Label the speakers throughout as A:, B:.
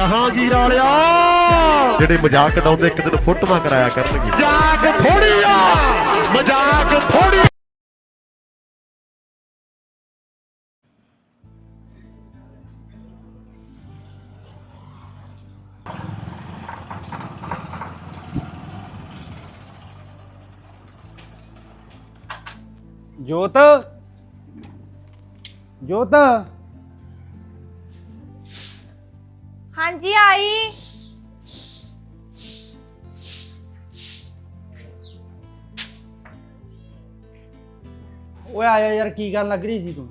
A: ਜਹਾਂਗੀਰ ਵਾਲਿਆ। ਜਿਹੜੇ ਮਜ਼ਾਕ ਉਡਾਉਂਦੇ ਇੱਕ ਦਿਨ ਫੋਟੋਆਂ ਕਰਾਇਆ ਕਰਨਗੇ। ਮਜ਼ਾਕ ਥੋੜੀ ਆ ਮਜ਼ਾਕ ਥੋੜੀ
B: ਜੋਤ ਜੋਤ।
C: ਹਾਂਜੀ ਆਈ।
B: ਓਏ ਆਇਆ ਯਾਰ ਕੀ ਗੱਲ ਲੱਗ ਰਹੀ ਸੀ ਤੂੰ?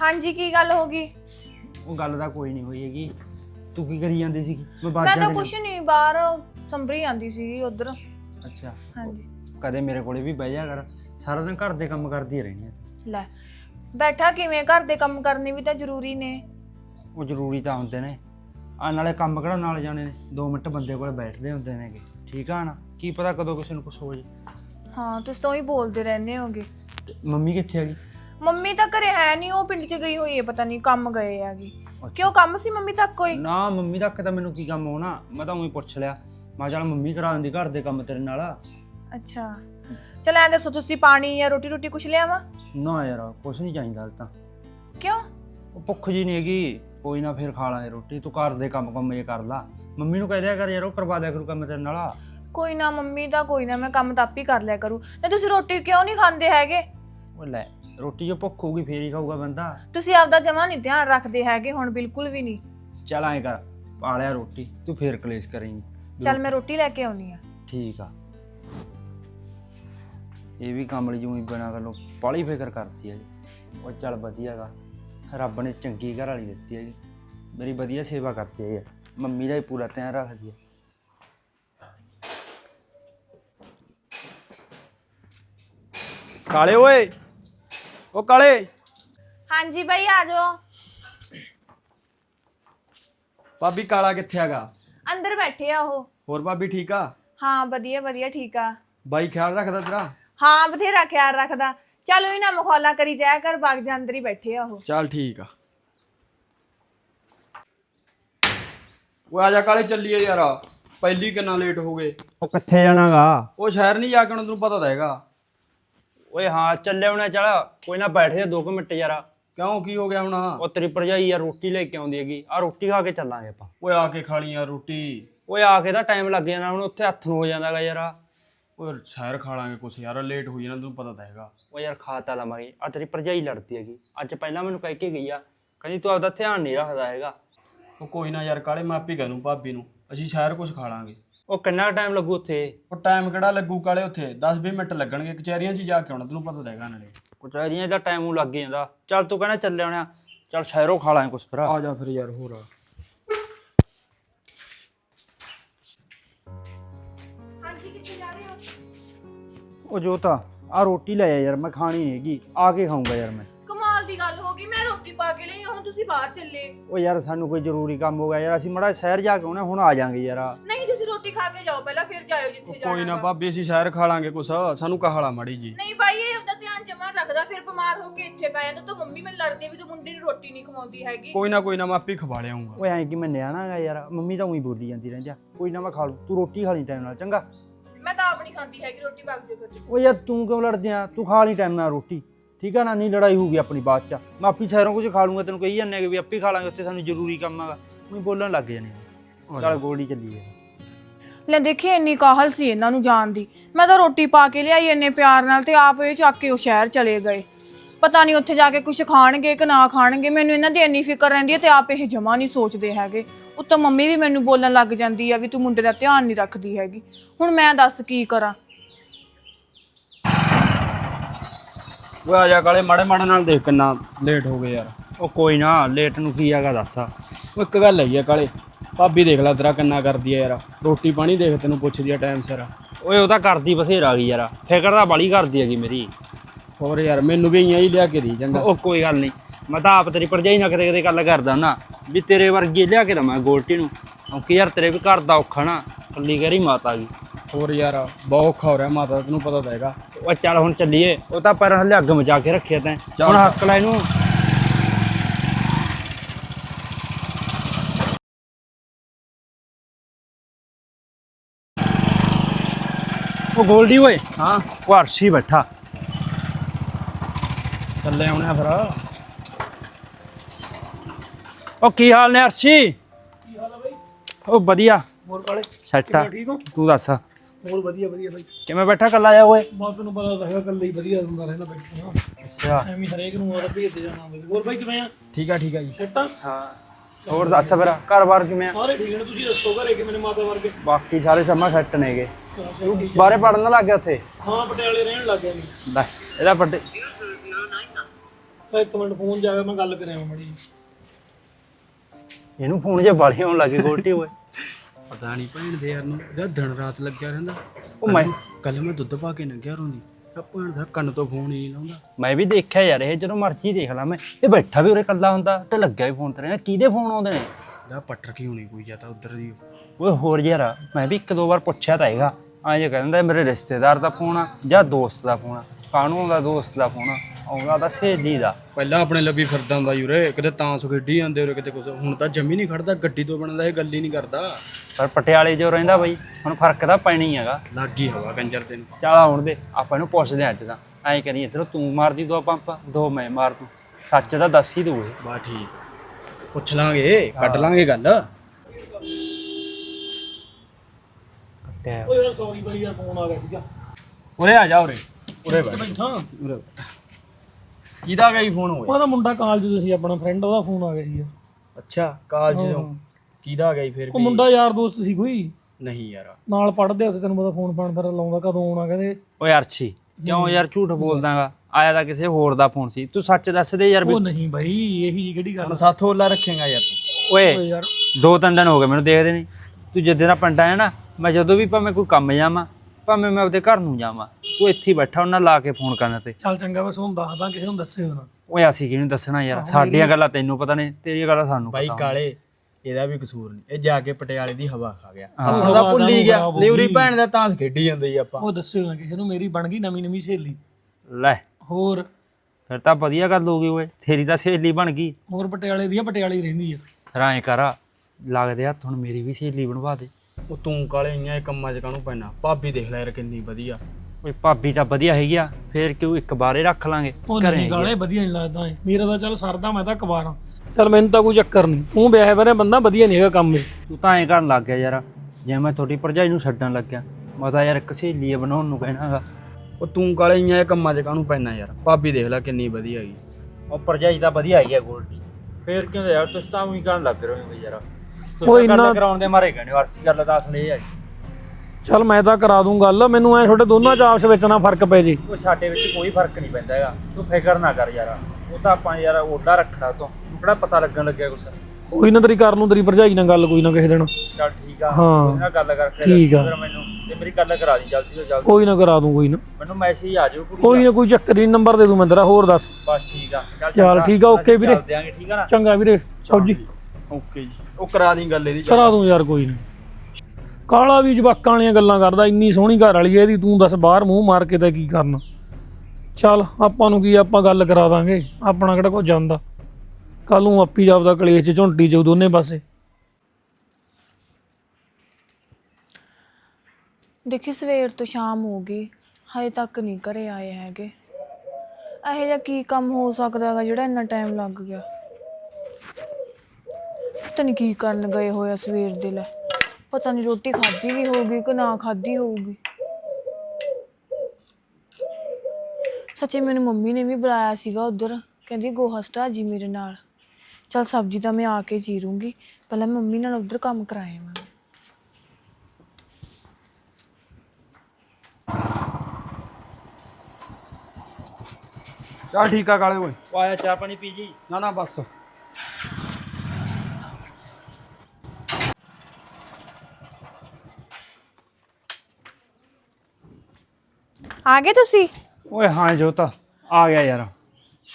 C: ਹਾਂਜੀ ਕੀ ਗੱਲ ਹੋ ਗਈ?
B: ਉਹ ਗੱਲ ਤਾਂ ਕੋਈ ਨਹੀਂ ਹੋਈ ਹੈਗੀ। ਤੂੰ ਕੀ ਕਰੀ ਜਾਂਦੀ ਸੀ ਮੈਂ ਬਾਹਰ
C: ਮੈਂ
B: ਜਾ
C: ਤਾਂ
B: ਕੇ
C: ਕੁਛ ਨਹੀਂ ਬਾਹਰ ਸੰਭਰੀ ਆਂਦੀ ਸੀ ਉਧਰ।
B: ਅੱਛਾ।
C: ਹਾਂਜੀ।
B: ਕਦੇ ਮੇਰੇ ਕੋਲੇ ਵੀ ਬਹਿ ਜਾ ਕਰ। ਸਾਰਾ ਦਿਨ ਘਰ ਦੇ ਕੰਮ ਕਰਦੀ ਰਹਿਣੀ ਹੈ
C: ਲੈ ਬੈਠਾ ਕਿਵੇਂ? ਘਰ ਦੇ ਕੰਮ ਕਰਨੇ ਵੀ ਤਾਂ ਜ਼ਰੂਰੀ ਨੇ।
B: ਉਹ ਜ਼ਰੂਰੀ ਤਾਂ ਹੁੰਦੇ ਨੇ। ਆ ਨਾਲੇ ਕੰਮ ਕਿਹੜਾ ਨਾਲ ਜਾਣੇ ਨੇ? 2 ਮਿੰਟ ਬੰਦੇ ਕੋਲੇ ਬੈਠਦੇ ਹੁੰਦੇ ਨੇਗੇ। ਠੀਕ ਆ ਨਾ? ਕੀ ਪਤਾ ਕਦੋਂ ਕਿਸੇ ਨੂੰ ਕੁਝ ਹੋ ਜੇ।
C: ਹਾਂ ਤੁਸੀਂ ਤਾਂ ਹੀ ਬੋਲਦੇ ਰਹਿੰਦੇ ਹੋਗੇ।
B: ਤੇ ਮੰਮੀ ਕਿੱਥੇ ਹੈਗੀ?
C: ਮੰਮੀ ਤਾਂ ਘਰੇ ਹੈ ਨਹੀਂ ਉਹ ਪਿੰਡ 'ਚ ਗਈ ਹੋਈ ਹੈ ਪਤਾ ਨਹੀਂ ਕੰਮ ਗਏ ਹੈਗੀ। ਕਿਉਂ ਕੰਮ ਸੀ ਮੰਮੀ ਤੱਕ ਕੋਈ?
B: ਨਾ ਮੰਮੀ ਤੱਕ ਤਾਂ ਮੈਨੂੰ ਕੀ ਕੰਮ ਹੋਣਾ? ਮੈਂ ਤਾਂ ਉਹੀ ਪੁੱਛ ਲਿਆ। ਮੈਂ ਚੱਲ ਮੰਮੀ ਕਰਾ ਦਿੰਦੀ ਘਰ ਦੇ ਕੰਮ ਤੇਰੇ ਨਾਲ।
C: ਅੱਛਾ। ਚਲ ਐਂ ਦੱਸੋ ਤੁਸੀਂ ਪਾਣੀ ਜਾਂ ਰੋਟੀ ਰੋਟੀ ਕੁਛ ਲਿਆਵਾਂ?
B: ਨਾ ਯਾਰ ਕੁਛ ਨਹੀਂ ਚਾਹੀਦਾ ਹਾਲੇ ਤਾਂ।
C: ਕਿਉਂ?
B: ਉਹ ਭੁੱਖ ਜੀ ਨਹੀਂ ਹੈਗੀ। ਕੋਈ ਨਾ ਫਿਰ ਖਾ ਲਾਂਗੇ ਰੋਟੀ ਤੂੰ ਘਰ ਦੇ ਕੰਮ ਕੰਮ ਇਹ ਕਰ ਲਾ। ਮੰਮੀ ਨੂੰ ਕਹਿ ਦਿਆ ਕਰ ਯਾਰ ਉਹ ਕਰਵਾ ਦਿਆ ਕਰੂ ਕੰਮ ਤੇਰੇ ਨਾਲ।
C: ਕੋਈ ਨਾ ਮੰਮੀ ਤਾਂ ਕੋਈ ਨਾ ਮੈਂ ਕੰਮ ਤਾਂ ਆਪ ਹੀ ਕਰ ਲਿਆ ਕਰੂ। ਤੇ ਤੁਸੀਂ ਰੋਟੀ ਕਿਉਂ ਨਹੀਂ ਖਾਂਦੇ ਹੈਗੇ?
B: ਉਹ ਲੈ ਰੋਟੀ ਜੋ ਭੁੱਖ ਹੋਊਗੀ ਫੇਰ ਹੀ ਖਾਊਗਾ ਬੰਦਾ।
C: ਤੁਸੀਂ ਆਪਦਾ ਜਮਾ ਨਹੀਂ ਧਿਆਨ ਰੱਖਦੇ ਹੈਗੇ ਹੁਣ ਬਿਲਕੁਲ ਵੀ ਨਹੀਂ।
B: ਚੱਲ ਐਂ ਕਰ ਪਾ ਲਿਆ ਰੋਟੀ ਤੂੰ ਫੇਰ ਕਲੇਸ਼ ਕਰੇਂਗੀ।
C: ਚੱਲ ਮੈਂ ਰੋਟੀ ਲੈ ਕੇ ਆਉਣੀ ਆ
B: ਠੀਕ ਆ। ਇਹ ਵੀ ਕਾਮਲੀ ਜੂਈ ਬਣਾ ਗੱਲੋਂ ਬਾਲੀ ਫਿਕਰ ਕਰਦੀ ਹੈ ਜੀ। ਉਹ ਚੱਲ ਵਧੀਆਗਾ ਰੱਬ ਨੇ ਚੰਗੀ ਘਰ ਵਾਲੀ ਦਿੱਤੀ ਹੈ ਜੀ ਮੇਰੀ ਵਧੀਆ ਸੇਵਾ ਕਰਦੀ ਹੈ ਮੰਮੀ ਦਾ ਹੀ ਪੂਰਾ ਧਿਆਨ ਰੱਖਦੀ ਹੈ
D: ਕਾਲੇ ਓਏ ਉਹ ਕਾਲੇ।
C: ਹਾਂਜੀ ਬਾਈ ਆ ਜਾਓ।
D: ਭਾਬੀ ਕਾਲਾ ਕਿੱਥੇ ਹੈਗਾ?
C: ਅੰਦਰ ਬੈਠੇ ਆ ਉਹ।
D: ਹੋਰ ਭਾਬੀ ਠੀਕ ਆ?
C: ਹਾਂ ਵਧੀਆ ਵਧੀਆ ਠੀਕ ਆ।
D: ਬਾਈ ਖਿਆਲ ਰੱਖਦਾ ਤੇਰਾ?
C: ਹਾਂ ਬਥੇਰਾ ਖਿਆਲ ਰੱਖਦਾ। ਚਲੋ ਹੀ ਨਾ ਮਖੌਲਾ ਕਰੀ ਜਾਇਆ ਕਰ ਬਾਗ ਦੇ ਅੰਦਰ ਹੀ ਬੈਠੇ ਆ ਉਹ।
D: ਚੱਲ ਠੀਕ ਆ। ਓਏ ਆ ਜਾ ਕਾਲੇ ਚੱਲੀਏ ਯਾਰ। ਪਹਿਲੀ ਕਿੰਨਾ ਲੇਟ ਹੋ ਗਏ।
B: ਉਹ ਕਿੱਥੇ ਜਾਣਾਗਾ?
D: ਉਹ ਸ਼ਹਿਰ ਨਹੀਂ ਜਾ ਕੇ ਤੈਨੂੰ ਪਤਾ ਤਾਂ ਹੈਗਾ।
B: ਓਏ ਹਾਂ ਚੱਲੇ ਹੁਣੇ ਚੱਲ। ਕੋਈ ਨਾ ਬੈਠ ਜਾ 2 ਮਿੰਟ ਯਾਰ।
D: ਕਿਉਂ ਕੀ ਹੋ ਗਿਆ ਹੁਣ?
B: ਉਹ ਤੇਰੀ ਭਰਜਾਈ ਯਾਰ ਰੋਟੀ ਲੈ ਕੇ ਆਉਂਦੀ ਹੈਗੀ। ਆ ਰੋਟੀ ਖਾ ਕੇ ਚੱਲਾਂਗੇ ਆਪਾਂ।
D: ਓਏ ਆ ਕੇ ਖਾ ਲਈ ਯਾਰ ਰੋਟੀ।
B: ਓਏ ਆ ਕੇ ਤਾਂ ਟਾਈਮ ਲੱਗ ਜਾਣਾ ਹੁਣ ਉੱਥੇ ਹੱਥ ਨੂੰ ਹੋ ਜਾਂਦਾਗਾ ਯਾਰ।
D: ਓਏ ਸ਼ਹਿਰ ਖਾ ਲਾਂਗੇ ਕੁਛ ਯਾਰ ਲੇਟ ਹੋ ਜਾਣਾ ਤੈਨੂੰ ਪਤਾ ਤਾਂ ਹੈਗਾ।
B: ਓ ਯਾਰ ਖਾ ਤਾਂ ਲਵਾਂਗੇ ਆ ਤੇਰੀ ਭਰਜਾਈ ਲੜਦੀ ਹੈਗੀ ਅੱਜ ਪਹਿਲਾਂ ਮੈਨੂੰ ਕਹਿ ਕੇ ਗਈ ਆ ਕਹਿੰਦੀ ਤੂੰ ਆਪਦਾ ਧਿਆਨ ਨਹੀਂ ਰੱਖਦਾ ਹੈਗਾ।
D: ਉਹ ਕੋਈ ਨਾ ਯਾਰ ਕਾਲੇ ਮੈਂ ਆਪੇ ਕਰੂੰ ਭਾਬੀ ਨੂੰ ਅਸੀਂ ਸ਼ਹਿਰ ਕੁਛ ਖਾ ਲਾਂਗੇ।
B: ਉਹ ਕਿੰਨਾ ਟਾਈਮ ਲੱਗੂ ਉੱਥੇ?
D: ਉਹ ਟਾਈਮ ਕਿਹੜਾ ਲੱਗੂ ਕਾਲੇ ਉੱਥੇ? 10-20 ਮਿੰਟ ਲੱਗਣਗੇ ਕਚਹਿਰੀਆਂ 'ਚ ਜਾ ਕੇ ਆਉਣਾ ਤੈਨੂੰ ਪਤਾ ਤਾਂ ਹੈਗਾ ਨਾਲੇ।
B: ਕਚਹਿਰੀਆਂ ਦਾ ਟਾਈਮ ਨੂੰ ਲੱਗ ਜਾਂਦਾ। ਚੱਲ ਤੂੰ ਕਹਿੰਦਾ ਚੱਲੇ ਆਉਣਾ ਚੱਲ ਸ਼ਹਿਰੋਂ ਖਾ ਲਾਂਗੇ ਕੁਛ ਫਿਰ।
D: ਆ ਜਾ ਫਿਰ ਯਾਰ ਹੋਰ ਆ।
B: ਉਹ ਜੋਤਾ ਆ ਰੋਟੀ ਲੈ ਆ ਯਾਰ ਮੈਂ ਖਾਣੀ ਨਹੀਂ ਹੈਗੀ ਆ ਕੇ ਖਾਊਂਗਾ ਯਾਰ ਮੈਂ।
C: ਕਮਾਲ ਦੀ ਗੱਲ ਹੋ ਗਈ ਮੈਂ ਰੋਟੀ ਪਾ ਕੇ ਲਈ ਹੁਣ ਤੁਸੀਂ ਬਾਹਰ ਚੱਲੇ।
B: ਉਹ ਯਾਰ ਸਾਨੂੰ ਕੋਈ ਜ਼ਰੂਰੀ ਕੰਮ ਹੋ ਗਿਆ ਯਾਰ ਅਸੀਂ ਮੜਾ ਸ਼ਹਿਰ ਜਾ ਕੇ ਆਉਣਾ ਹੁਣ ਆ ਜਾਾਂਗੇ ਯਾਰ
C: ਨਹੀਂ ਤੁਸੀਂ ਰੋਟੀ ਖਾ ਕੇ ਜਾਓ ਪਹਿਲਾਂ ਫਿਰ ਜਾਇਓ ਜਿੱਥੇ
D: ਕੋਈ ਨਾ ਭਾਬੀ ਅਸੀਂ ਸ਼ਹਿਰ ਖਾ ਲਾਂਗੇ ਕੁਛ ਸਾਨੂੰ ਕਹਾਲਾ ਮਾੜੀ ਜੀ।
C: ਨਹੀਂ ਭਾਈ ਇਹ ਆਪਦਾ ਧਿਆਨ ਜਮਾ ਰੱਖਦਾ ਫਿਰ ਬਿਮਾਰ ਹੋ ਕੇ ਇੱਥੇ ਪੈ ਜਾਂਦਾ ਤਾਂ ਮੰਮੀ ਮੈਨੂੰ ਲੜਦੀ ਵੀ ਤੂੰ ਮੁੰਡੇ ਨੂੰ ਰੋਟੀ ਨਹੀਂ ਖਵਾਉਂਦੀ ਹੈਗੀ।
D: ਕੋਈ ਨਾ ਕੋਈ ਨਾ ਮੈਂ ਆਪੇ ਖਵਾ ਲਿਆਉਂਗਾ।
B: ਓਏ ਐਂ ਕਿ ਮੈਂ ਨਿਆਣਾਗਾ ਯਾਰ ਮੰਮੀ ਤਾਂ ਉਹੀ ਬੋਲੀ ਜਾਂਦੀ ਰਹਿੰਦੀ ਆ ਕੋਈ ਨਾ ਮੈਂ ਖਾ ਲੂ ਤੂੰ ਰੋਟੀ ਖਾ ਲਈ ਟਾਈਮ ਨਾਲ ਚੰਗਾ।
C: ਤਾਂ ਆਪ ਨਹੀਂ ਖਾਂਦੀ ਹੈਗੀ ਰੋਟੀ ਬਾਗ ਜੇ ਫਿਰ
B: ਓ ਯਾਰ ਤੂੰ ਕਿਉਂ ਲੜਦੀ ਆ? ਤੂੰ ਖਾ ਲਈ ਟਾਈਮ ਨਾਲ ਰੋਟੀ। ਠੀਕ ਆ ਨਾ? ਨਹੀਂ ਲੜਾਈ ਹੋਊਗੀ ਆਪਣੀ ਬਾਅਦ ਚ। ਮੈਂ ਆਪੀ ਸ਼ਹਿਰੋਂ ਕੁਝ ਖਾ ਲੂੰਗਾ ਤੈਨੂੰ ਕਹੀ ਜਾਂਦੇ ਕਿ ਵੀ ਆਪੇ ਖਾ ਲਾਂਗੇ ਉੱਥੇ ਸਾਨੂੰ ਜ਼ਰੂਰੀ ਕੰਮ ਹੈਗਾ। ਮੈਂ ਬੋਲਣ ਲੱਗ ਜਾਣੇ ਆ। ਚੱਲ ਗੋਲੀ ਚੱਲੀਏ
C: ਲੈ ਦੇਖੀ ਇੰਨੀ ਕਾਹਲ ਸੀ ਇਹਨਾਂ ਨੂੰ ਜਾਣ ਦੀ। ਮੈਂ ਤਾਂ ਰੋਟੀ ਪਾ ਕੇ ਲਿਆਈ ਇੰਨੇ ਪਿਆਰ ਨਾਲ ਤੇ ਆਪ ਇਹ ਚੱਕ ਕੇ ਉਹ ਸ਼ਹਿਰ ਚਲੇ ਗਏ। ਪਤਾ ਨਹੀਂ ਉੱਥੇ ਜਾ ਕੇ ਕੁਝ ਖਾਣਗੇ ਕਿ ਨਾ ਖਾਣਗੇ। ਮੈਨੂੰ ਇਹਨਾਂ ਦੀ ਇੰਨੀ ਫਿਕਰ ਰਹਿੰਦੀ ਹੈ ਤੇ ਆਪ ਇਹ ਜਮਾ ਨਹੀਂ ਸੋਚਦੇ ਹੈਗੇ। ਉੱਤੋਂ ਮੰਮੀ ਵੀ ਮੈਨੂੰ ਬੋਲਣ ਲੱਗ ਜਾਂਦੀ ਆ ਵੀ ਤੂੰ ਮੁੰਡੇ ਦਾ ਧਿਆਨ ਨਹੀਂ ਰੱਖਦੀ ਹੈਗੀ। ਹੁਣ ਮੈਂ ਦੱਸ ਕੀ ਕਰਾਂ?
D: ਓਏ ਆ ਜਾ ਕਾਲੇ, ਮਾੜੇ ਮਾੜੇ ਨਾਲ ਦੇਖ ਕਿੰਨਾ ਲੇਟ ਹੋ ਗਏ ਯਾਰ।
B: ਉਹ ਕੋਈ ਨਾ ਲੇਟ ਨੂੰ ਕੀ ਹੈਗਾ ਦੱਸ
D: ਉਹ ਇੱਕ ਗੱਲ ਹੈਗੀ ਆ ਕਾਲੇ, ਭਾਬੀ ਦੇਖ ਲੈ ਤੇਰਾ ਕਿੰਨਾ ਕਰਦੀ ਆ ਯਾਰ। ਰੋਟੀ ਪਾਣੀ ਦੇਖ, ਤੈਨੂੰ ਪੁੱਛਦੀ ਆ ਟਾਈਮ ਸਿਰ।
B: ਓਏ ਉਹ ਤਾਂ ਕਰਦੀ ਬਥੇਰਾ ਗਈ ਯਾਰ। ਫਿਕਰ ਤਾਂ ਬਾਲੀ ਕਰਦੀ ਹੈਗੀ ਮੇਰੀ।
D: ਹੋਰ ਯਾਰ ਮੈਨੂੰ ਵੀ ਇਹੀ ਲਿਆ ਕੇ ਦੇ ਜਾਂਦਾ।
B: ਉਹ ਕੋਈ ਗੱਲ ਨਹੀਂ। ਮੈਂ ਤਾਂ ਆਪ ਤੇਰੀ ਪਰਜਾਈ ਨਾਲ ਕਦੇ ਕਦੇ ਗੱਲ ਕਰਦਾ ਨਾ ਵੀ ਤੇਰੇ ਵਰਗੀ ਲਿਆ ਕੇ ਦਵਾਂ ਗੋਲਟੀ ਨੂੰ। ਕਿਉਂਕਿ ਯਾਰ ਤੇਰੇ ਵੀ ਘਰ ਦਾ ਔਖਾ ਨਾ ਕੱਲੀ ਗਰੀ ਮਾਤਾ ਵੀ
D: ਹੋਰ ਯਾਰ ਬਹੁਤ ਔਖਾ ਹੋ ਰਿਹਾ ਮਾਤਾ ਤੈਨੂੰ ਪਤਾ ਤਾਂ ਹੈਗਾ।
B: ਉਹ ਚੱਲ ਹੁਣ ਚੱਲੀਏ ਉਹ ਤਾਂ ਪਰ ਹਲੇ ਅੱਗ ਮਚਾ ਕੇ ਰੱਖਿਆ ਤੈਂ। ਹੁਣ ਹੱਕ ਲੈ ਇਹਨੂੰ। ਉਹ ਗੋਲਡੀ ਹੋਏ
D: ਹਾਂ।
B: ਕੁਰਸੀ ਬੈਠਾ।
D: ਚੱਲੇ ਆਉਣੇ ਫਿਰ।
B: ਉਹ ਕੀ ਹਾਲ ਨੇ ਅਰਸ਼ੀ? ਕੀ ਹਾਲ ਹੈ ਬਾਈ? ਉਹ ਵਧੀਆ।
E: ਹੋਰ ਕਾਲੇ?
B: ਸੈੱਟ ਆ।
E: ਠੀਕ ਹੋ?
B: ਤੂੰ ਦੱਸ।
E: ਹੋਰ ਵਧੀਆ ਵਧੀਆ ਬਾਈ।
B: ਕਿਵੇਂ ਬੈਠਾ ਕੱਲਾ ਆ ਓਏ?
E: ਬਹੁਤ ਤੈਨੂੰ ਪਤਾ ਤਾਂ ਹੈਗਾ ਕੱਲੇ ਹੀ ਵਧੀਆ ਹੁੰਦਾ ਰਹਿੰਦਾ ਬੈਠਣਾ
B: ਅੱਛਾ।
E: ਐਵੇਂ ਹੀ ਹਰੇਕ ਨੂੰ ਹੋਰ ਭੇਜ ਦੇ ਜਾਣਾ ਬਾਈ ਹੋਰ ਬਾਈ ਕਿਵੇਂ ਆ?
D: ਠੀਕ ਆ ਠੀਕ ਆ ਜੀ।
E: ਛੱਟਾਂ
B: ਹੋਰ ਦੱਸ ਫਿਰ ਘਰ-ਬਾਰ ਕਿਵੇਂ ਆ?
E: ਸਾਰੇ ਠੀਕ ਨੇ ਤੁਸੀਂ ਦੱਸੋ ਘਰੇ ਕਿਵੇਂ ਨੇ ਮਾਤਾ ਵਰਗੇ?
B: ਬਾਕੀ ਸਾਰੇ ਸਮਾਂ ਸੈੱਟ ਨੇਗੇ। ਬਾਰੇ ਪੜਨ ਲੱਗ ਗਿਆ ਉੱਥੇ?
E: ਹਾਂ ਪਟਿਆਲੇ ਰਹਿਣ ਲੱਗ ਗਿਆ ਨਹੀਂ
B: ਲੈ। ਇਹਦਾ ਵੱਡੇ
E: ਇੱਕ ਮਿੰਟ ਫੋਨ ਜਾ ਕੇ ਮੈਂ ਗੱਲ ਕਰਿਆ ਮੜੀ
B: ਇਹਨੂੰ ਫੋਨ ਜੇ ਵਾਲੀ ਆਉਣ ਲੱਗੇ ਗੋਲਟੀ ਓਏ
D: ਪਤਾ ਨਹੀਂ ਭੈਣ ਦੇ ਯਾਰ ਨੂੰ ਇਹਦਾ ਦਿਨ ਰਾਤ ਲੱਗਿਆ ਰਹਿੰਦਾ।
B: ਉਹ ਮੈਂ
D: ਕੱਲ ਮੈਂ ਦੁੱਧ ਪਾ ਕੇ ਲੰਘਿਆ ਰੋਂਦੀ। ਤਾਂ ਭੈਣ ਦਾ ਕੰਨ ਤੋਂ ਫੋਨ ਹੀ ਨਹੀਂ ਲਾਉਂਦਾ।
B: ਮੈਂ ਵੀ ਦੇਖਿਆ ਯਾਰ ਇਹ ਜਦੋਂ ਮਰਜ਼ੀ ਦੇਖ ਲਾ ਮੈਂ। ਇਹ ਬੈਠਾ ਵੀ ਉਰੇ ਕੱਲਾ ਹੁੰਦਾ ਤੇ ਲੱਗਿਆ ਵੀ ਫੋਨ ਤੇ ਰਹਿੰਦਾ ਕਿਹਦੇ ਫੋਨ ਆਉਂਦੇ ਨੇ?
D: ਇਹਦਾ ਪੱਟਰ ਕੀ ਹੋਣੀ ਕੋਈ ਜਾਂ ਤਾਂ ਉਧਰ ਦੀ
B: ਓਏ ਹੋਰ ਯਾਰ ਮੈਂ ਵੀ ਇੱਕ ਦੋ ਵਾਰ ਪੁੱਛਿਆ ਤਾਂ ਹੈਗਾ। ਐਂ ਜੇ ਕਹਿੰਦਾ ਮੇਰੇ ਰਿਸ਼ਤੇਦਾਰ ਦਾ ਫੋਨ ਆ ਜਾਂ ਦੋਸਤ ਦਾ ਫੋਨ ਆ ਕਾਹਨੂੰ ਦਾ ਦੋਸਤ ਦਾ ਫੋਨ ਆ? ਆਉਂਦਾ ਤਾਂ ਸਹੇਲੀ ਦਾ।
D: ਪਹਿਲਾਂ ਆਪਣੇ ਲੱਭੀ ਫਿਰਦਾ ਹੁੰਦਾ ਯੂਰੇ ਕਿਤੇ ਤਾਂ ਖੇਡੀ ਜਾਂਦੇ ਉਰੇ ਕਿਤੇ ਕੁਛ। ਹੁਣ ਤਾਂ ਜੰਮੀ ਨਹੀਂ ਖੜਦਾ ਗੱਡੀ ਤੋਂ ਬਣਦਾ ਇਹ ਗੱਲ ਹੀ ਨਹੀਂ ਕਰਦਾ।
B: ਪਰ ਪਟਿਆਲੇ ਜੋ ਰਹਿੰਦਾ ਬਈ ਹੁਣ ਫ਼ਰਕ ਤਾਂ ਪੈਣਾ ਹੈਗਾ।
D: ਲੱਗ ਹਵਾ ਕੰਜਰ ਤੈਨੂੰ।
B: ਚੱਲ ਆਉਣ ਦੇ ਆਪਾਂ ਇਹਨੂੰ ਪੁੱਛਦੇ ਹਾਂ ਅੱਜ ਤਾਂ। ਐਂ ਕਰੀ ਇੱਧਰੋਂ ਤੂੰ ਮਾਰਦੀ ਦੋ ਪੰਪ ਦੋ ਮੈਂ ਮਾਰ ਦੂੰ। ਸੱਚ ਤਾਂ ਦੱਸ ਹੀ ਦੂ ਇਹ
D: ਬਾ ਠੀਕ। ਪੁੱਛ ਲਾਂਗੇ ਕੱਢ ਲਾਂਗੇ ਗੱਲ।
E: ਓਏ ਯਾਰ ਸੌਰੀ ਬਾਈ ਯਾਰ ਫੋਨ ਆ ਗਿਆ ਸੀਗਾ।
D: ਉਰੇ ਆ ਜਾ ਉਰੇ। ਉਰੇ ਬੈਠ
E: ਬੈਠਾ।
D: ਉਰੇ ਬੈਠ ਕਿਹਦਾ ਗਈ ਫੋਨ ਹੋਇਆ
E: ਉਹਦਾ ਮੁੰਡਾ ਕਾਲਜ ਤੋਂ ਸੀ ਆਪਣਾ ਫਰੈਂਡ ਉਹਦਾ ਫੋਨ ਆ ਗਿਆ ਸੀਗਾ।
D: ਅੱਛਾ ਕਾਲਜ ਤੋਂ ਕਿਹਦਾ ਗਈ ਫਿਰ
E: ਉਹ
D: ਵੀ?
E: ਮੁੰਡਾ ਯਾਰ ਦੋਸਤ ਸੀ ਕੋਈ?
D: ਨਹੀਂ ਯਾਰ।
E: ਨਾਲ ਪੜਦੇ ਉਸੇ ਤੈਨੂੰ ਪਤਾ ਫੋਨ ਫਾਨ ਫਿਰ ਲਾਉਂਦਾ ਕਦੋਂ ਆਉਣਾ ਕਹਿੰਦੇ
B: ਓਏ ਅਰਸ਼ੀ ਕਿਉਂ ਯਾਰ ਝੂਠ ਬੋਲਦਾਗਾ? ਆਇਆ ਤਾਂ ਕਿਸੇ ਹੋਰ ਦਾ ਫੋਨ ਸੀ। ਤੂੰ ਸੱਚ ਦੱਸ ਦੇ ਯਾਰ ਵੀ
E: ਉਹ ਨਹੀਂ ਬਾਈ ਇਹੀ ਜੀ ਕਿਹੜੀ ਗੱਲ
D: ਹੁਣ ਸਾਥ ਹੋਲਾ ਰੱਖੇਗਾ ਯਾਰ ਤੂੰ।
B: ਓਏ
E: ਓਏ ਯਾਰ।
B: ਦੋ ਤਿੰਨ ਦਿਨ ਹੋ ਗਏ ਮੈਨੂੰ ਦੇਖਦੇ ਨਹੀਂ। ਤੂੰ ਜਿੱਦੇ ਦਾ ਪਿੰਡ ਆਇਆ ਨਾ ਮੈਂ ਜਦੋਂ ਵੀ ਭਾਵੇਂ ਕੋਈ ਕੰਮ ਜਾਵਾਂ ਭਾਵੇਂ ਮੈਂ ਆਪਦੇ ਘਰ ਨੂੰ ਜਾਵਾਂ ਤੂੰ ਇੱਥੇ ਹੀ ਬੈਠਾ ਉਹਨਾਂ ਲਾ ਕੇ ਫੋਨ ਕਰਨ ਤੇ।
E: ਚੱਲ ਚੰਗਾ ਬਸ ਹੁਣ ਦੱਸਦਾ ਕਿਸੇ ਨੂੰ ਦੱਸਿਓ ਨਾ।
B: ਓਏ ਅਸੀਂ ਕਿਹਨੂੰ ਦੱਸਣਾ ਯਾਰ? ਸਾਡੀਆਂ ਗੱਲਾਂ ਤੈਨੂੰ ਪਤਾ ਨੇ ਤੇਰੀਆਂ ਗੱਲਾਂ ਸਾਨੂੰ
D: ਬਾਈ
B: ਪਤਾ
D: ਕਾਲੇ ਇਹਦਾ ਵੀ ਕਸੂਰ ਨਹੀਂ। ਇਹ ਜਾ ਕੇ ਪਟਿਆਲੇ ਦੀ ਹਵਾ ਖਾ ਗਿਆ।
B: ਹਾਂ।
D: ਉਹਦਾ ਭੁੱਲ ਹੀ ਗਿਆ।
E: ਖਰਾਬ ਹੋ
D: ਨਿਊਰੀ ਭੈਣ ਦਾ ਤਾਂਸ ਖੇਡੀ ਜਾਂਦੇ ਜੀ ਆਪਾਂ।
E: ਉਹ ਦੱਸਿਓ ਨਾ ਕਿਸੇ ਨੂੰ ਮੇਰੀ ਬਣ ਗਈ ਨਵੀਂ ਨਵੀਂ ਸਹੇਲੀ।
B: ਲੈ
E: ਹੋਰ?
B: ਫਿਰ ਤਾਂ ਵਧੀਆ ਗੱਲ ਹੋ ਗਈ ਓਏ। ਤੇਰੀ ਤਾਂ ਸਹੇਲੀ ਬਣ ਗਈ।
E: ਹੋਰ ਪਟਿਆਲੇ ਦੀ ਆ ਪਟਿਆਲੇ ਹੀ ਰਹਿੰਦੀ ਆ।
B: ਫਿਰ ਐਂ ਕਰ ਲੱਗਦੇ ਹੱਥ ਹੁਣ ਮੇਰੀ ਵੀ ਸਹੇਲੀ ਬਣਵਾ ਦੇ।
D: ਉਹ ਤੂੰ ਕਾਲੇ ਇੰਆਂ ਇਹ ਕੰਮਾਂ 'ਚ ਕਾਹਨੂੰ ਪੈਣਾ? ਭਾਬੀ ਦੇਖ ਲੈ ਯਾਰ ਕਿੰਨੀ ਵਧੀਆ।
B: ਓਏ ਭਾਬੀ ਤਾਂ ਵਧੀਆ ਹੈਗੀ ਆ ਫੇਰ ਕਿਉਂ ਇੱਕ ਬਾਰੇ ਰੱਖ ਲਾਂਗੇ?
E: ਉਹ
B: ਘਰੇ
E: ਨਹੀਂ
B: ਹੈਗੀ ਆ।
E: ਗਾਲੇ ਵਧੀਆ ਨਹੀਂ ਲੱਗਦਾ ਏ ਮੇਰਾ ਤਾਂ ਚੱਲ ਸਰਦਾ ਮੈਂ ਤਾਂ ਕੁਵਾਰਾਂ ਚੱਲ ਮੈਨੂੰ ਤਾਂ ਕੋਈ ਚੱਕਰ ਨਹੀਂ। ਤੂੰ ਵਿਆਹ ਬਾਰੇ ਬੰਦਾ ਵਧੀਆ ਨਹੀਂ ਹੈਗਾ ਕੰਮ ਇਹ।
B: ਤੂੰ ਤਾਂ ਐਂ ਕਰਨ ਲੱਗ ਗਿਆ ਯਾਰ ਜੇ ਮੈਂ ਤੁਹਾਡੀ ਭਰਜਾਈ ਨੂੰ ਛੱਡਣ ਲੱਗਿਆ। ਮੈਂ ਤਾਂ ਯਾਰ ਇੱਕ ਸਹੇਲੀ ਬਣਾਉਣ ਨੂੰ ਕਹਿਣਾਗਾ
D: ਉਹ ਤੂੰ ਕਾਲੇ ਇੰਆਂ ਇਹ ਕੰਮਾਂ 'ਚ ਕਾਹਨੂੰ ਪੈਣਾ ਯਾਰ? ਭਾਬੀ ਦੇਖ ਲੈ ਕਿੰਨੀ ਵਧੀਆ ਹੈਗੀ।
B: ਉਹ ਭਰਜਾਈ ਤਾਂ ਵਧੀਆ ਹੈਗੀ ਆ ਗੋਲਡੀ ਫੇਰ ਕਿਉਂ ਯਾਰ ਤੁਸੀਂ ਤਾਂ ਉਹੀ ਕਰਨ ਲੱਗ ਰਹੇ ਹੋ ਯਾਰ।
E: ਉਹ ਇੰਨਾ-
B: ਕਰਾਉਣ ਦੇ ਮਾਰੇ ਕਹਿੰਦੇ ਵਾਰਸੀ ਗੱਲ ਤਾਂ ਅਸਲ ਇਹ ਹੈ
E: ਚੱਲ ਮੈਂ ਤਾਂ ਕਰਾ ਦੂੰ ਗੱਲ। ਮੈਨੂੰ ਐ ਤੁਹਾਡੇ ਦੋਨਾਂ ਚ ਆਪਸ ਵਿੱਚ ਨਾ ਫ਼ਰਕ ਪੈ ਜੇ।
B: ਉਹ ਸਾਡੇ ਵਿੱਚ ਕੋਈ ਫ਼ਰਕ ਨਹੀਂ ਪੈਂਦਾ ਹੈਗਾ। ਤੂੰ ਫਿਕਰ ਨਾ ਕਰ ਯਾਰ। ਉਹ ਤਾਂ ਆਪਾਂ ਯਾਰ ਓਡਾ ਰੱਖਣਾ ਤੋਂ। ਕਿਹੜਾ ਪਤਾ ਲੱਗਣ ਲੱਗਿਆ ਕੁਛ?
E: ਕੋਈ ਨਾ ਤੇਰੀ ਕਰ ਲੂੰ ਤੇਰੀ ਭਰਜਾਈ ਨਾਲ ਗੱਲ ਕੋਈ ਨਾ ਕਿਸੇ ਦਿਨ।
B: ਚੱਲ ਠੀਕ ਆ।
E: ਹਾਂ।
B: ਉਹਦੇ ਨਾਲ ਗੱਲ ਕਰਕੇ
E: ਠੀਕ ਆ।
B: ਫਿਰ ਮੈਨੂੰ ਤੇ ਮੇਰੀ ਗੱਲ ਕਰਾ ਦੀ ਜਲਦੀ ਤੋਂ ਜਲਦੀ।
E: ਕੋਈ ਨਾ ਕਰਾ ਦੂੰ ਕੋਈ ਨਾ।
B: ਮੈਨੂੰ ਮੈਸੇਜ ਆ ਜਾਓ ਕੁੜੀ
E: ਕੋਈ ਨਾ ਕੋਈ ਚੱਕਰ ਨਹੀਂ ਨੰਬਰ ਦੇ ਦੂੰ ਮੈਂ ਤੇਰਾ ਹੋਰ ਦੱਸ।
B: ਬਸ ਠੀਕ ਆ।
E: ਚੱਲ
B: ਚੰਗਾ,
E: ਠੀਕ ਆ, ਓਕੇ ਵੀਰੇ।
B: ਠੀਕ ਆ ਨਾ?
E: ਚੰਗਾ ਵੀਰੇ। ਫੌਜੀ
D: ਓਕੇ ਜੀ। ਉਹ ਕਰਾ ਦੀ ਗੱਲ ਇਹਦੀ
E: ਕਰਾ ਦੂੰ ਯਾਰ ਕੋਈ ਨਾ। ਕਾਲਾ ਵੀ ਜਵਾਕਾਂ ਵਾਲੀਆਂ ਗੱਲਾਂ ਕਰਦਾ ਇੰਨੀ ਸੋਹਣੀ ਘਰ ਵਾਲੀ ਐ ਇਹਦੀ ਤੂੰ ਦੱਸ ਬਾਹਰ ਮੂੰਹ ਮਾਰ ਕੇ ਤਾਂ ਕੀ ਕਰਨਾ? ਚੱਲ ਆਪਾਂ ਨੂੰ ਕੀ ਆਪਾਂ ਗੱਲ ਕਰਾ ਦਾਂਗੇ। ਆਪਣਾ ਕਿਹੜਾ ਕੋਈ ਜਾਂਦਾ? ਕੱਲ ਨੂੰ ਆਪੀ ਜਾਪਦਾ ਕਲੇਸ਼ ਚ ਝੁੰਟੀ ਜਾਊ ਦੋਨੇ ਪਾਸੇ।
C: ਦੇਖੀ ਸਵੇਰ ਤੋਂ ਸ਼ਾਮ ਹੋ ਗਈ ਹਜੇ ਤੱਕ ਨਹੀਂ ਘਰੇ ਆਏ ਹੈਗੇ। ਇਹੋ ਜਿਹਾ ਕੀ ਕੰਮ ਹੋ ਸਕਦਾ ਹੈਗਾ ਜਿਹੜਾ ਇੰਨਾ ਟਾਈਮ ਲੱਗ ਗਿਆ? ਪਤਾ ਨਹੀਂ ਕੀ ਕਰਨ ਗਏ ਹੋਇਆ ਸਵੇਰ ਦੇ ਲੈ। ਪਤਾ ਨਹੀਂ ਰੋਟੀ ਖਾਧੀ ਵੀ ਹੋਊਗੀ ਕਿ ਨਾ ਖਾਧੀ ਹੋਊਗੀ। ਸੱਚੇ ਮੈਨੂੰ ਮੰਮੀ ਨੇ ਵੀ ਬੁਲਾਇਆ ਸੀਗਾ ਉਧਰ। ਕਹਿੰਦੀ ਗੋਹਾ ਸਟਾ ਜੀ ਮੇਰੇ ਨਾਲ। ਚਲ ਸਬਜ਼ੀ ਤਾਂ ਮੈਂ ਆ ਕੇ ਚੀਰੂੰਗੀ। ਪਹਿਲਾਂ ਮੰਮੀ ਨਾਲ ਉਧਰ ਕੰਮ ਕਰਾਇਆ ਮੈਂ।
D: ਚੱਲ ਠੀਕ ਆ ਕਾਲੇ ਓਏ
B: ਉਹ ਆਇਆ ਚਾਹ ਪਾਣੀ ਪੀ ਜੀ।
D: ਨਾ ਨਾ ਬਸ।
C: ਆ ਗਏ ਤੁਸੀਂ?
B: ਓਏ ਹਾਂ ਜੋਤ ਆ ਗਿਆ ਯਾਰ।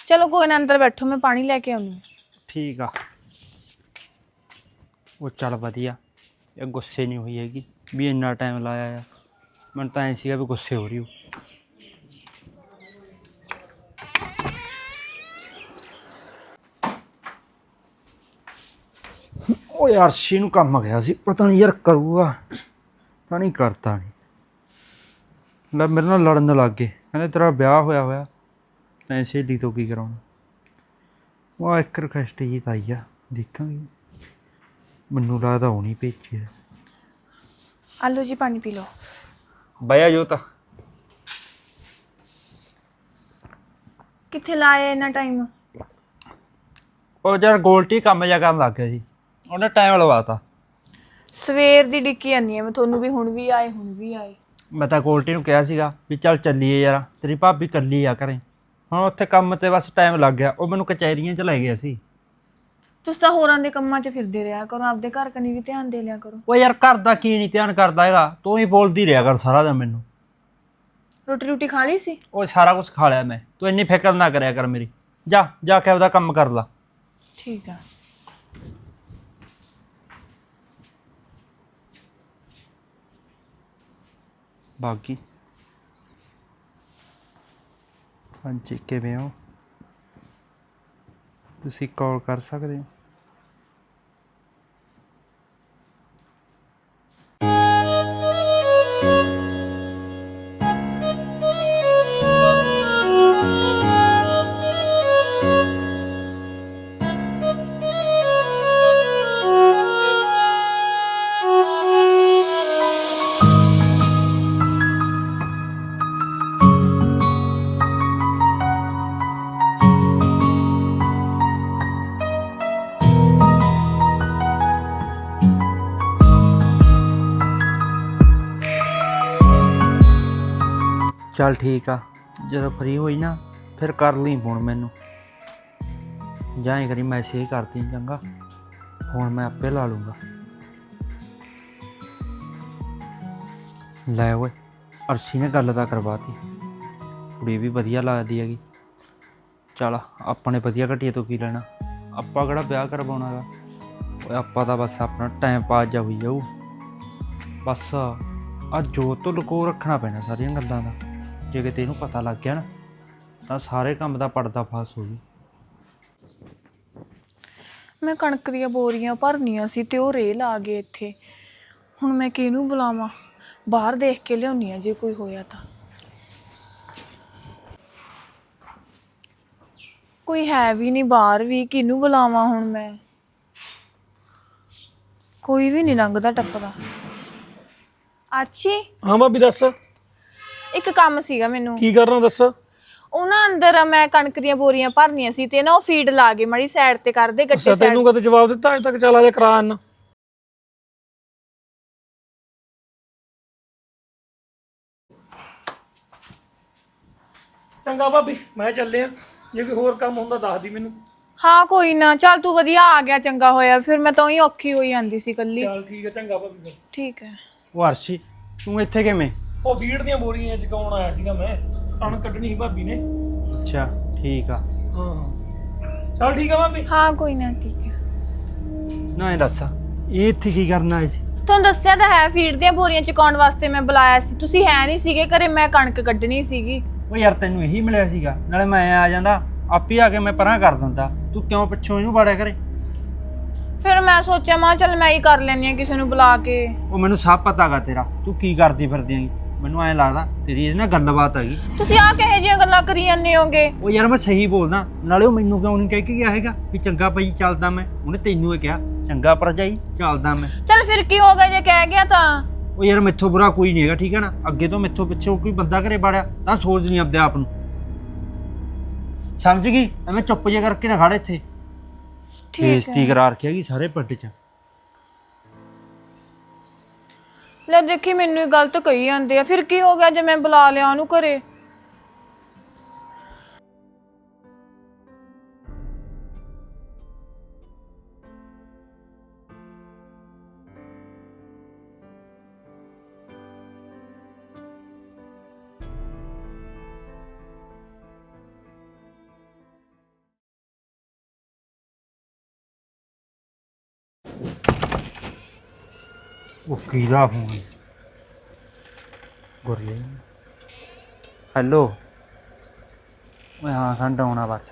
C: ਚਲੋ ਕੋਈ ਨਾ ਅੰਦਰ ਬੈਠੋ ਮੈਂ ਪਾਣੀ ਲੈ ਕੇ ਆਉਂਦੀ ਹਾਂ।
B: ਠੀਕ ਆ। ਉਹ ਚੱਲ ਵਧੀਆ। ਇਹ ਗੁੱਸੇ ਨਹੀਂ ਹੋਈ ਹੈਗੀ ਵੀ ਇੰਨਾ ਟਾਈਮ ਲਾਇਆ ਆ। ਮੈਨੂੰ ਤਾਂ ਐ ਸੀਗਾ ਵੀ ਗੁੱਸੇ ਹੋ ਰਹੀ ਹੋ ਓਏ ਅਰਸ਼ੀ ਨੂੰ ਕੰਮ ਗਿਆ ਸੀ ਪਤਾ ਨਹੀਂ ਯਾਰ ਕਰੂਗਾ। ਤਾਂ ਨਹੀਂ ਕਰਤਾ ਨਹੀਂ ਲੈ ਮੇਰੇ ਨਾਲ ਲੜਨ ਲੱਗ ਗਏ। ਕਹਿੰਦੇ ਤੇਰਾ ਵਿਆਹ ਹੋਇਆ ਹੋਇਆ ਤੈਂ ਸਹੇਲੀ ਤੋਂ ਕੀ ਕਰਾਉਣਾ? ਉਹ ਇੱਕ ਰਿਕਵੈਸਟ ਜੀ ਤਾਂ ਆਈ ਆ ਦੇਖਾਂਗੇ। ਮੈਨੂੰ ਲੱਗਦਾ ਉਹ ਨਹੀਂ ਭੇਜਿਆ
C: ਆਲੂ ਜੀ ਪਾਣੀ ਪੀ ਲਓ।
B: ਬਾਇਆ ਜੋ ਤਾਂ।
C: ਕਿੱਥੇ ਲਾਇਆ ਇੰਨਾ ਟਾਈਮ
B: ਉਹ ਯਾਰ ਗੋਲਟੀ ਕੰਮ ਜਾ ਕਰਨ ਲੱਗ ਗਿਆ ਸੀ ਉਹਨੇ ਟਾਈਮ ਲਵਾਤਾ।
C: ਸਵੇਰ ਦੀ ਡਿੱਕੀ ਜਾਂਦੀ ਆ ਮੈਂ ਤੁਹਾਨੂੰ ਵੀ ਹੁਣ ਵੀ ਆਏ ਹੁਣ ਵੀ ਆਏ।
B: ਮੈਂ ਤਾਂ ਗੋਲਟੀ ਨੂੰ ਕਿਹਾ ਸੀਗਾ ਵੀ ਚੱਲ ਚੱਲੀਏ ਯਾਰ ਤੇਰੀ ਭਾਬੀ ਇਕੱਲੀ ਆ ਘਰੇ। ਹੁਣ ਉੱਥੇ ਕੰਮ ਤੇ ਬਸ ਟਾਈਮ ਲੱਗ ਗਿਆ ਉਹ ਮੈਨੂੰ ਕਚਹਿਰੀਆਂ ਚ ਲੈ ਗਿਆ ਸੀ।
C: ਤੁਸੀਂ ਤਾਂ ਹੋਰਾਂ ਦੇ ਕੰਮਾਂ 'ਚ ਫਿਰਦੇ ਰਿਹਾ ਕਰੋ ਆਪਦੇ ਘਰ ਕਨੀ ਵੀ ਧਿਆਨ ਦੇ ਲਿਆ ਕਰੋ।
B: ਉਹ ਯਾਰ ਘਰ ਦਾ ਕੀ ਨਹੀਂ ਧਿਆਨ ਕਰਦਾ ਹੈਗਾ ਤੂੰ ਹੀ ਬੋਲਦੀ ਰਿਹਾ ਕਰ ਸਾਰਾ ਦਿਨ ਮੈਨੂੰ।
C: ਰੋਟੀ ਰੋਟੀ ਖਾ ਲਈ ਸੀ?
B: ਉਹ ਸਾਰਾ ਕੁਝ ਖਾ ਲਿਆ ਮੈਂ ਤੂੰ ਇੰਨੀ ਫਿਕਰ ਨਾ ਕਰਿਆ ਕਰ ਮੇਰੀ। ਜਾ ਜਾ ਕੇ ਆਪਦਾ ਕੰਮ ਕਰ ਲਾ।
C: ਠੀਕ ਆ।
B: ਬਾਗੀ। ਹਾਂਜੀ ਕਿਵੇਂ ਹੋ? ਤੁਸੀਂ ਕਾਲ ਕਰ ਸਕਦੇ ਹੋ? ਚੱਲ ਠੀਕ ਆ, ਜਦੋਂ ਫ੍ਰੀ ਹੋਈ ਨਾ, ਫਿਰ ਕਰ ਲਈ ਫੋਨ ਮੈਨੂੰ। ਜਾਂ ਕਰੀ ਮੈਸੇਜ ਕਰਦੀ ਚੰਗਾ। ਫੋਨ ਮੈਂ ਆਪੇ ਲਾ ਲੂੰਗਾ। ਲੈ ਓਏ, ਅਰਸ਼ੀ ਨੇ ਗੱਲ ਤਾਂ ਕਰਵਾਤੀ। ਕੁੜੀ ਵੀ ਵਧੀਆ ਲੱਗਦੀ ਹੈਗੀ। ਚੱਲ ਆਪਾਂ ਨੇ ਵਧੀਆ ਘਟੀਆ ਤੋਂ ਕੀ ਲੈਣਾ? ਆਪਾਂ ਕਿਹੜਾ ਵਿਆਹ ਕਰਵਾਉਣਾ ਗਾ? ਓਏ, ਆਪਾਂ ਤਾਂ ਬਸ ਆਪਣਾ ਟਾਈਮ ਪਾਸ ਜਾ ਹੋਈ ਜਾਊ। ਬਸ ਆ ਜੋਤ ਤੋਂ ਲੁਕੋ ਰੱਖਣਾ ਪੈਣਾ ਸਾਰੀਆਂ ਗੱਲਾਂ ਦਾ। ਜੇ ਕਿਤੇ ਇਹਨੂੰ ਪਤਾ ਲੱਗ ਗਿਆ ਨਾ ਤਾਂ ਸਾਰੇ ਕੰਮ ਦਾ ਪਰਦਾ ਫਾਸ ਹੋ ਜੂ।
C: ਮੈਂ ਕਣਕ ਦੀਆਂ ਬੋਰੀਆਂ ਭਰਨੀਆਂ ਸੀ ਤੇ ਉਹ ਰੇਲ ਆ ਗਏ ਇੱਥੇ। ਹੁਣ ਮੈਂ ਕਿਹਨੂੰ ਬੁਲਾਵਾਂ? ਬਾਹਰ ਦੇਖ ਕੇ ਲਿਆਉਣੀ ਆ ਜੇ ਕੋਈ ਹੋਇਆ ਤਾਂ। ਕੋਈ ਹੈ ਵੀ ਨਹੀਂ ਬਾਹਰ ਵੀ ਕਿਹਨੂੰ ਬੁਲਾਵਾਂ ਹੁਣ ਮੈਂ? ਕੋਈ ਵੀ ਨਹੀਂ ਲੰਘਦਾ ਟੱਪਦਾ। ਆਚੀ
E: ਹਾਂ ਭਾਬੀ ਦੱਸ।
C: ਇੱਕ ਕੰਮ ਸੀਗਾ ਮੈਨੂੰ।
E: ਕੀ ਕਰਨਾ ਦੱਸ?
C: ਉਹਨਾਂ ਅੰਦਰ ਮੈਂ ਕਣਕ ਦੀਆਂ ਬੋਰੀਆਂ ਭਰਨੀਆਂ ਸੀ ਤੇ ਨਾ ਉਹ ਫੀਡ ਲਾ ਗਏ ਮਾੜੀ ਸਾਈਡ ਤੇ ਕਰਦੇ ਗੱਟੇ
E: ਅੱਛਾ
C: ਸਾਈਡ
E: ਤੈਨੂੰ ਕਦੇ ਜਵਾਬ ਦਿੱਤਾ ਅਜੇ ਤੱਕ? ਚੱਲ ਆ ਜਾ ਕਰਾ ਚੰਗਾ ਭਾਬੀ ਮੈਂ ਚੱਲਿਆ। ਜੇ ਕੋਈ ਹੋਰ ਕੰਮ ਹੁੰਦਾ ਦੱਸ ਦੀ ਮੈਨੂੰ।
C: ਹਾਂ ਕੋਈ ਨਾ ਚੱਲ ਤੂੰ ਵਧੀਆ ਆ ਗਿਆ ਚੰਗਾ ਹੋਇਆ। ਫਿਰ ਮੈਂ ਤਾਂ ਹੀ ਔਖੀ ਹੋਈ ਜਾਂਦੀ ਸੀ ਕੱਲੀ
E: ਚੱਲ ਠੀਕ ਹੈ ਚੰਗਾ ਭਾਬੀ ਫਿਰ।
C: ਠੀਕ ਹੈ।
B: ਉਹ ਅਰਸ਼ੀ ਤੂੰ ਇੱਥੇ ਕਿਵੇਂ?
E: ਉਹ ਵੀੜ ਦੀਆਂ ਬੋਰੀਆਂ ਚਕਾਉਣ ਆਇਆ ਸੀਗਾ ਮੈਂ? ਕਣਕ ਕੱਢਣੀ ਸੀ ਭਾਬੀ ਨੇ।
B: ਅੱਛਾ ਠੀਕ ਆ।
E: ਹਾਂ। ਚੱਲ ਠੀਕ ਹੈ ਭਾਬੀ।
C: ਹਾਂ ਕੋਈ ਨਾ ਠੀਕ ਹੈ
B: ਨਾ ਇਹ ਦੱਸ ਇਹ ਇੱਥੇ ਕੀ ਕਰਨ ਆਏ ਸੀ?
C: ਤੁਹਾਨੂੰ ਦੱਸਿਆ ਤਾਂ ਹੈ ਫੀਡ ਦੀਆਂ ਬੋਰੀਆਂ ਚਕਾਉਣ ਵਾਸਤੇ ਮੈਂ ਬੁਲਾਇਆ ਸੀ। ਤੁਸੀਂ ਹੈ ਨਹੀਂ ਸੀਗੇ ਘਰੇ ਮੈਂ ਕਣਕ ਕੱਢਣੀ ਸੀਗੀ।
B: ਉਹ ਯਾਰ ਤੈਨੂੰ ਇਹੀ ਮਿਲਿਆ ਸੀਗਾ ਨਾਲੇ ਮੈਂ ਆ ਜਾਂਦਾ ਆਪੇ ਆ ਕੇ ਮੈਂ ਪਰਾਂ ਕਰ ਦਿੰਦਾ। ਤੂੰ ਕਿਉਂ ਪਿੱਛੋਂ ਇਹਨੂੰ ਬਾੜਿਆ ਕਰੇ
C: ਫਿਰ ਮੈਂ ਸੋਚਿਆ ਮਾਂ ਚੱਲ ਮੈਂ ਹੀ ਕਰ ਲੈਣੀ ਆ ਕਿਸੇ ਨੂੰ ਬੁਲਾ ਕੇ।
B: ਉਹ ਮੈਨੂੰ ਸਭ ਪਤਾਗਾ ਤੇਰਾ ਤੂੰ ਕੀ ਕਰਦੀ ਫਿਰਦੀ ਆਂ? ਮੈਨੂੰ ਐਂ ਲੱਗਦਾ ਤੇਰੀ ਇਹਦੇ ਨਾਲ ਗੱਲਬਾਤ ਹੈਗੀ।
C: ਤੁਸੀਂ ਆ ਕਿਹੋ ਜਿਹੀਆਂ ਗੱਲਾਂ ਕਰੀ ਜਾਂਦੇ ਹੋਗੇ?
B: ਉਹ ਯਾਰ ਮੈਂ ਸਹੀ ਬੋਲਦਾ ਨਾਲੇ ਉਹ ਮੈਨੂੰ ਕਿਉਂ ਨਹੀਂ ਕਹਿ ਕੇ ਗਿਆ ਹੈਗਾ ਵੀ ਚੰਗਾ ਭਾਈ ਚੱਲਦਾ ਮੈਂ। ਉਹਨੇ ਤੈਨੂੰ ਇਹ ਕਿਹਾ ਚੰਗਾ ਭਰਜਾਈ ਚੱਲਦਾ ਮੈਂ।
C: ਚੱਲ ਫਿਰ ਕੀ ਹੋ ਗਿਆ ਜੇ ਕਹਿ ਗਿਆ ਤਾਂ?
B: ਉਹ ਯਾਰ ਮੈਥੋਂ ਬੁਰਾ ਕੋਈ ਨਹੀਂ ਹੈਗਾ ਠੀਕ ਹੈ ਨਾ? ਅੱਗੇ ਤੋਂ ਮੈਥੋਂ ਪਿੱਛੇ ਕੋਈ ਬੰਦਾ ਘਰੇ ਬਾੜਿਆ ਤਾਂ ਸੋਚ ਨਹੀਂ ਆਪਦੇ ਆਪ ਨੂੰ। ਸਮਝ ਗਈ? ਐਵੇਂ ਚੁੱਪ ਜੇ ਕਰਕੇ ਨਾ ਖੜ ਇੱਥੇ।
C: ਠੀਕ ਹੈ।
B: ਬੇਇੱਜ਼ਤੀ ਕਰਾ ਰੱਖੀ ਹੈਗੀ ਸਾਰੇ ਪਿੰਡ 'ਚ।
C: ਲੈ ਦੇਖੀ ਮੈਨੂੰ ਹੀ ਗਲਤ ਕਹੀ ਜਾਂਦੇ ਆ। ਫਿਰ ਕੀ ਹੋ ਗਿਆ ਜੇ ਮੈਂ ਬੁਲਾ ਲਿਆ ਉਹਨੂੰ ਘਰੇ?
B: ਉਹ ਕਿਹਦਾ ਫੋਨ ਗੁਰਲੇ ਹੈਲੋ। ਓਏ ਹਾਂ ਸੰਡ ਆਉਣਾ ਬਸ।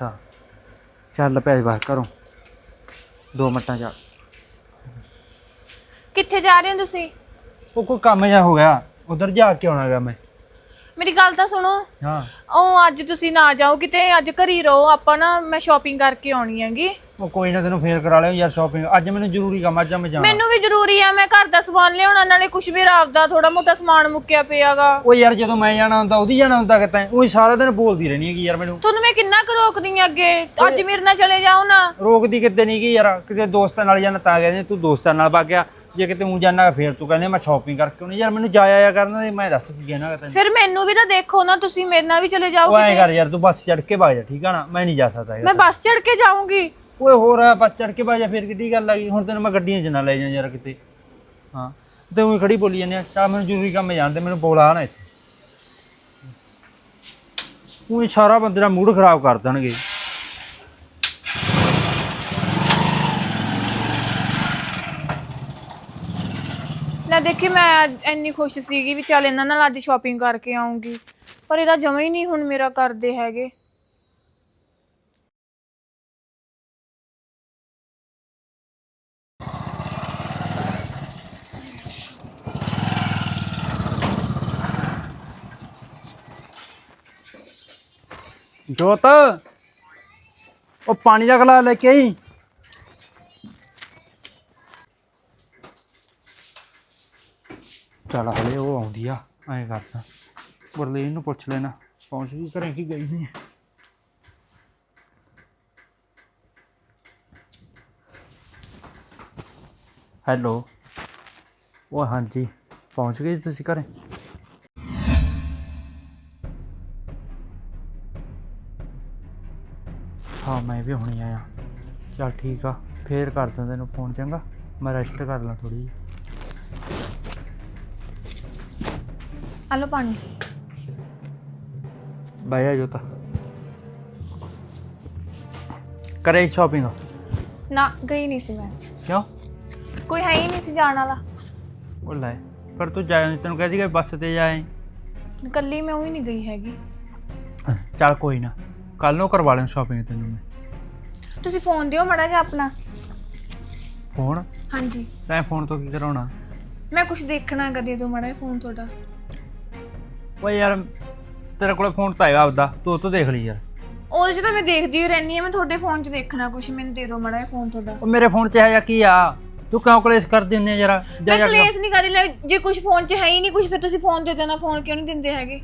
B: ਚੱਲ ਪੈ ਬਾਹਰ ਕਰੋ ਦੋ ਮਿੰਟਾਂ ਜਾ
C: ਕਿੱਥੇ ਜਾ ਰਹੇ ਹੋ ਤੁਸੀਂ?
B: ਉਹ ਕੋਈ ਕੰਮ ਜਾ ਹੋ ਗਿਆ। ਉਧਰ ਜਾ ਕੇ ਆਉਣਾਗਾ ਮੈਂ।
C: ਮੇਰੀ ਗੱਲ ਤਾਂ ਸੁਣੋ।
B: ਹਾਂ।
C: ਉਹ ਅੱਜ ਤੁਸੀਂ ਨਾ ਜਾਓ ਕਿਤੇ ਅੱਜ ਘਰ ਰਹੋ ਆਪਾਂ ਨਾ ਮੈਂ ਸ਼ਾਪਿੰਗ ਕਰਕੇ ਆਉਣੀ ਹੈਗੀ।
B: ਉਹ ਕੋਈ ਨਾ ਤੈਨੂੰ ਫੇਰ ਕਰਾ ਲਿਓ ਯਾਰ ਸ਼ਾਪਿੰਗ ਅੱਜ ਮੈਨੂੰ ਜ਼ਰੂਰੀ ਕੰਮ ਅੱਜ ਮੈਂ ਜਾਣਾ।
C: ਮੈਨੂੰ ਵੀ ਜ਼ਰੂਰੀ ਆ ਮੈਂ ਘਰ ਦਾ ਸਮਾਨ ਲਿਆਉਣਾ ਨਾਲੇ ਕੁਝ ਵੀ ਆਪਦਾ ਥੋੜਾ ਮੋਟਾ ਸਮਾਨ ਮੁੱਕਿਆ ਪਿਆਗਾ।
B: ਉਹ ਯਾਰ ਜਦੋਂ ਮੈਂ ਜਾਣਾ ਹੁੰਦਾ ਉਹਦੀ ਜਾਣਾ ਹੁੰਦਾ ਕਿਤੇ। ਉਹ ਸਾਰਾ ਦਿਨ ਬੋਲਦੀ ਰਹਿਣੀ ਹੈਗੀ ਯਾਰ ਮੈਨੂੰ।
C: ਤੁਹਾਨੂੰ ਮੈਂ ਕਿੰਨਾ ਕੁ ਰੋਕਦੀ ਆਂ ਅੱਗੇ? ਅੱਜ ਮੇਰੇ ਨਾਲ ਚਲੇ ਜਾਓ ਨਾ।
B: ਰੋਕਦੀ ਕਿਤੇ ਨਹੀਂ ਯਾਰ। ਕਿਤੇ ਦੋਸਤਾਂ ਨਾਲ ਜਾਣਾ ਤਾਂ ਕਹਿੰਦੇ ਤੂੰ ਦੋਸਤਾਂ ਨਾਲ ਵਗ ਗਿਆ। ਜੇ ਕਿਤੇ ਉਹ ਜਾਣਾ ਫੇਰ ਤੂੰ ਕਹਿੰਦੇ ਮੈਂ ਸ਼ਾਪਿੰਗ ਕਰਕੇ ਆਉਣੀ। ਯਾਰ ਮੈਨੂੰ ਜਾਇਆ ਆਇਆ ਕਰਨਾ ਤੇ ਮੈਂ ਦੱਸ ਕੀ ਕਹਿਣਾ ਤੈਨੂੰ।
C: ਫਿਰ ਮੈਨੂੰ ਵੀ ਤਾਂ ਦੇਖੋ ਨਾ ਤੁਸੀਂ ਮੇਰੇ ਨਾਲ ਵੀ ਚਲੇ ਜਾਓ
B: ਉਹ ਐਂ ਕਰ ਯਾਰ ਤੂੰ ਬੱਸ ਚੜ ਕੇ ਵਗ ਜਾ ਠੀਕ ਆ ਨਾ? ਮੈਂ ਨਹੀਂ ਜਾ ਸਕਦਾ
C: ਮੈਂ ਬੱਸ ਚੜ ਕੇ ਜਾਊਂਗੀ।
B: ਓਏ ਹੋਰ ਆ ਬੱਸ ਚੜ ਕੇ ਵਗ ਜਾ ਫੇਰ ਕਿੱਡੀ ਗੱਲ ਆ ਗਈ। ਹੁਣ ਤੈਨੂੰ ਮੈਂ ਗੱਡੀਆਂ 'ਚ ਨਾ ਲੈ ਜਾ ਯਾਰ ਕਿਤੇ। ਹਾਂ। ਤੇ ਉਹੀ ਖੜੀ ਬੋਲੀ ਜਾਂਦੇ ਆ ਚਾ ਮੈਨੂੰ ਜ਼ਰੂਰੀ ਕੰਮ ਜਾਣਦੇ ਮੈਨੂੰ ਬੋਲਾ ਨਾ ਇੱਥੇ। ਉਹ ਸਾਰਾ ਬੰਦੇ ਦਾ ਮੂਡ ਖਰਾਬ ਕਰ ਦੇਣਗੇ।
C: ਲੈ ਦੇਖੀ ਮੈਂ ਇੰਨੀ ਖੁਸ਼ ਸੀਗੀ ਵੀ ਚੱਲ ਇਹਨਾਂ ਨਾਲ ਅੱਜ ਸ਼ਾਪਿੰਗ ਕਰਕੇ ਆਉਂਗੀ। ਪਰ ਇਹਦਾ ਜਮਾ ਹੀ ਨਹੀਂ ਹੁਣ ਮੇਰਾ ਕਰਦੇ ਹੈਗੇ।
B: ਜੋਤ, ਉਹ ਪਾਣੀ ਦਾ ਗਲਾਸ ਲੈ ਕੇ ਆਈ? ਵਧੀਆ ਐਂ ਕਰਦਾ ਗੁਰਲੀਨ ਨੂੰ ਪੁੱਛ ਲੈਣਾ, ਪਹੁੰਚ ਗਈ, ਘਰੇ ਕੀ ਗਈ ਨਹੀਂ ਹੈਲੋ। ਉਹ ਹਾਂਜੀ, ਪਹੁੰਚ ਗਏ ਜੀ ਤੁਸੀਂ ਘਰੇ? ਹਾਂ, ਮੈਂ ਵੀ ਹੁਣੀ ਆਇਆ। ਚਲ ਠੀਕ ਆ, ਫੇਰ ਕਰ ਦਿੰਦਾ ਤੈਨੂੰ ਫੋਨ ਚੰਗਾ, ਮੈਂ ਰੈਸਟ ਕਰ ਲਾਂ ਥੋੜੀ
C: ਆ ਲਓ ਪਾਣੀ।
B: ਬਾਇਆ ਜੋਤਾ। ਕਰੇ ਸ਼ਾਪਿੰਗ
C: ਨਾ ਗਈ ਨਹੀਂ ਸੀ ਮੈਂ।
B: ਕਿਉਂ?
C: ਕੋਈ ਹੈ ਹੀ ਨਹੀਂ ਸੀ ਜਾਣ ਵਾਲਾ।
B: ਉਹ ਲੈ ਪਰ ਤੂੰ ਜਾਇਆ ਤੈਨੂੰ ਕਹਿ ਸੀਗਾ ਬੱਸ ਤੇ ਜਾਏ।
C: ਇਕੱਲੀ ਮੈਂ ਉਹੀ ਨਹੀਂ ਗਈ ਹੈਗੀ।
B: ਚੱਲ ਕੋਈ ਨਾ ਕੱਲ ਨੂੰ ਕਰਵਾ ਲਾਂ ਸ਼ਾਪਿੰਗ ਤੈਨੂੰ ਮੈਂ।
C: ਤੁਸੀਂ ਫੋਨ ਦਿਓ ਮੜਾ ਜਿਹਾ ਆਪਣਾ।
B: ਫੋਨ
C: ਹਾਂਜੀ।
B: ਤੈਂ ਫੋਨ ਤੋਂ ਕੀ ਕਰਾਉਣਾ?
C: ਮੈਂ ਕੁਝ ਦੇਖਣਾ ਹੈਗਾ ਦੇ ਦਿਓ ਮੜਾ ਫੋਨ ਤੁਹਾਡਾ।
B: ਓਏ ਯਾਰ ਤੇਰੇ ਕੋਲ ਫੋਨ ਤਾਂ ਹੈਗਾ ਆਪਦਾ ਤੂੰ ਉਹ ਤੋਂ ਦੇਖ ਲਈ ਯਾਰ।
C: 'ਚ ਤਾਂ ਮੈਂ ਦੇਖਦੀ ਹੀ ਰਹਿਣੀ ਆ ਮੈਂ ਤੁਹਾਡੇ ਫੋਨ 'ਚ ਦੇਖਣਾ ਕੁਝ ਮੈਨੂੰ ਦੇ ਦਿਓ ਮੜਾ ਫੋਨ ਤੁਹਾਡਾ।
B: ਉਹ ਮੇਰੇ ਫੋਨ 'ਚ ਹੈ ਜਾਂ ਕੀ ਆ? ਤੂੰ ਕਿਉਂ ਕਲੇਸ਼ ਕਰਦੀ ਹੁੰਦੀ ਆ ਯਾਰ ਜਾ
C: ਮੈਂ
B: ਜਾ
C: ਕਲੇਸ਼ ਨਹੀਂ ਕਰੀ ਲੈ ਜੇ ਕੁਝ ਫੋਨ 'ਚ ਹੈ ਹੀ ਨਹੀਂ ਕੁਝ ਫਿਰ ਤੁਸੀਂ ਫੋਨ ਦੇ ਦੇਣਾ ਫੋਨ ਕਿਉਂ ਨਹੀਂ ਦਿੰਦੇ ਹੈਗੇ?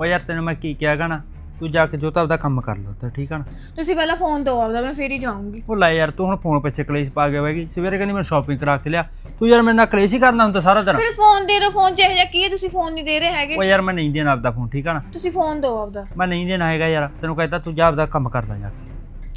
B: ਓ ਯਾਰ ਤੈਨੂੰ ਮੈਂ ਕੀ ਕਿਹਾਗਾ ਨਾ? ਤੂੰ ਜਾ ਕੇ ਜੋਤਾ ਆਪਦਾ ਕੰਮ ਕਰ ਲਾ ਉੱਥੇ ਠੀਕ ਆ ਨਾ?
C: ਤੁਸੀਂ ਪਹਿਲਾਂ ਫੋਨ ਦਿਓ ਆਪਦਾ ਮੈਂ ਫੇਰ ਹੀ ਜਾਊਂਗੀ।
B: ਉਹ ਲੈ ਯਾਰ ਤੂੰ ਹੁਣ ਫੋਨ ਪਿੱਛੇ ਕਲੇਸ਼ ਪਾ ਗਿਆ ਵੈਗੀ ਸਵੇਰੇ ਕਹਿੰਦੀ ਮੈਂ ਸ਼ਾਪਿੰਗ ਕਰਾ ਕੇ ਲਿਆ। ਤੂੰ ਯਾਰ ਮੇਰੇ ਨਾਲ ਕਲੇਸ਼ ਹੀ ਕਰਨਾ ਹੁੰਦਾ ਸਾਰਾ ਦਿਨ।
C: ਫਿਰ ਫੋਨ ਦੇ ਦਿਓ ਫੋਨ 'ਚ ਇਹ ਜਿਹਾ ਕੀ ਹੈ ਤੁਸੀਂ ਫੋਨ ਨਹੀਂ ਦੇ ਰਹੇ ਹੈਗੇ।
B: ਉਹ ਯਾਰ ਮੈਂ ਨਹੀਂ ਦੇਣਾ ਆਪਦਾ ਫੋਨ ਠੀਕ ਆ ਨਾ?
C: ਤੁਸੀਂ ਫੋਨ ਦਿਓ ਆਪਦਾ।
B: ਮੈਂ ਨਹੀਂ ਦੇਣਾ ਹੈਗਾ ਯਾਰ ਤੈਨੂੰ ਕਹਿੰਦਾ ਤੂੰ ਜਾ ਆਪਦਾ ਕੰਮ ਕਰ ਲੈ ਜਾ ਕੇ।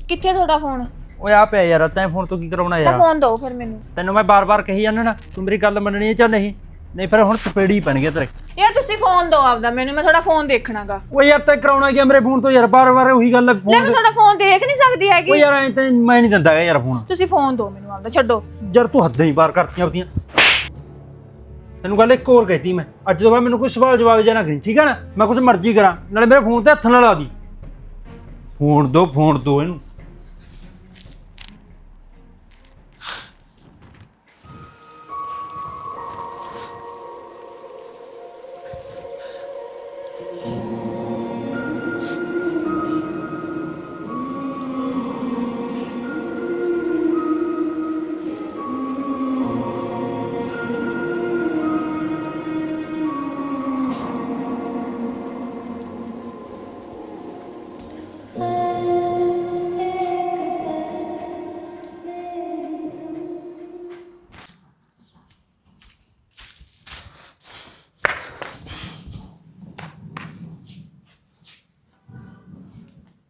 C: ਕਿੱਥੇ ਤੁਹਾਡਾ ਫੋਨ
B: ਓਏ ਆ ਪਿਆ ਯਾਰ ਤੈਂ ਫੋਨ ਤੋਂ ਕੀ ਕਰਾਉਣਾ
C: ਤਾਂ
B: ਯਾਰ?
C: ਫੋਨ ਦਿਓ ਫਿਰ ਮੈਨੂੰ।
B: ਤੈਨੂੰ ਮੈਂ ਬਾਰ-ਬਾਰ ਕਹੀ ਜਾਂਦਾ ਨਾ ਤੂੰ ਮੇਰੀ ਗੱਲ ਮੰਨਣੀ ਹੈ ਜਾਂ ਨਹੀਂ? ਨਹੀਂ ਫਿਰ ਹੁਣ ਚਪੇੜੀ ਪੈਣਗੇ ਤੇਰੇ।
C: ਯਾਰ ਤੁਸੀਂ ਫੋਨ ਦਿਓ ਆਪਦਾ ਮੈਨੂੰ ਮੈਂ ਤੁਹਾਡਾ ਫੋਨ ਦੇਖਣਾਗਾ।
B: ਓਏ ਯਾਰ ਤੈਂ ਕਰਾਉਣਾ ਕੀ ਆ? ਮੇਰੇ ਫੋਨ ਤੋਂ ਯਾਰ ਬਾਰ-ਬਾਰ ਉਹੀ ਗੱਲ
C: ਲੈ
B: ਫੋਨ
C: ਮੈਂ ਤੁਹਾਡਾ ਫੋਨ ਦੇਖ ਨਹੀਂ ਸਕਦੀ ਹੈਗੀ।
B: ਓਏ ਯਾਰ ਐਂ ਤਾਂ ਮੈਂ ਨਹੀਂ ਦਿੰਦਾ ਹੈਗਾ ਯਾਰ ਫੋਨ
C: ਤੁਸੀਂ ਫੋਨ ਦਿਓ ਮੈਨੂੰ ਆਪਦਾ ਛੱਡੋ।
B: ਯਾਰ ਤੂੰ ਹੱਦਾਂ ਹੀ ਪਾਰ ਕਰਤੀਆਂ ਆਪਦੀਆਂ। ਤੈਨੂੰ ਗੱਲ ਇੱਕ ਹੋਰ ਕਹਿਤੀ ਮੈਂ। ਅੱਜ ਤੋਂ ਬਾਅਦ ਮੈਨੂੰ ਕੋਈ ਸਵਾਲ ਜਵਾਬ ਜਾਣਾ ਕਰੀ ਠੀਕ ਹੈ ਨਾ? ਮੈਂ ਕੁਝ ਮਰਜ਼ੀ ਕਰਾਂ ਨਾਲੇ ਮੇਰੇ ਫੋਨ ਤੇ ਹੱਥ ਨਾ ਲਾ ਦੀ। ਫੋਨ ਦੋ ਫੋਨ ਦੋ ਇਹਨੂੰ।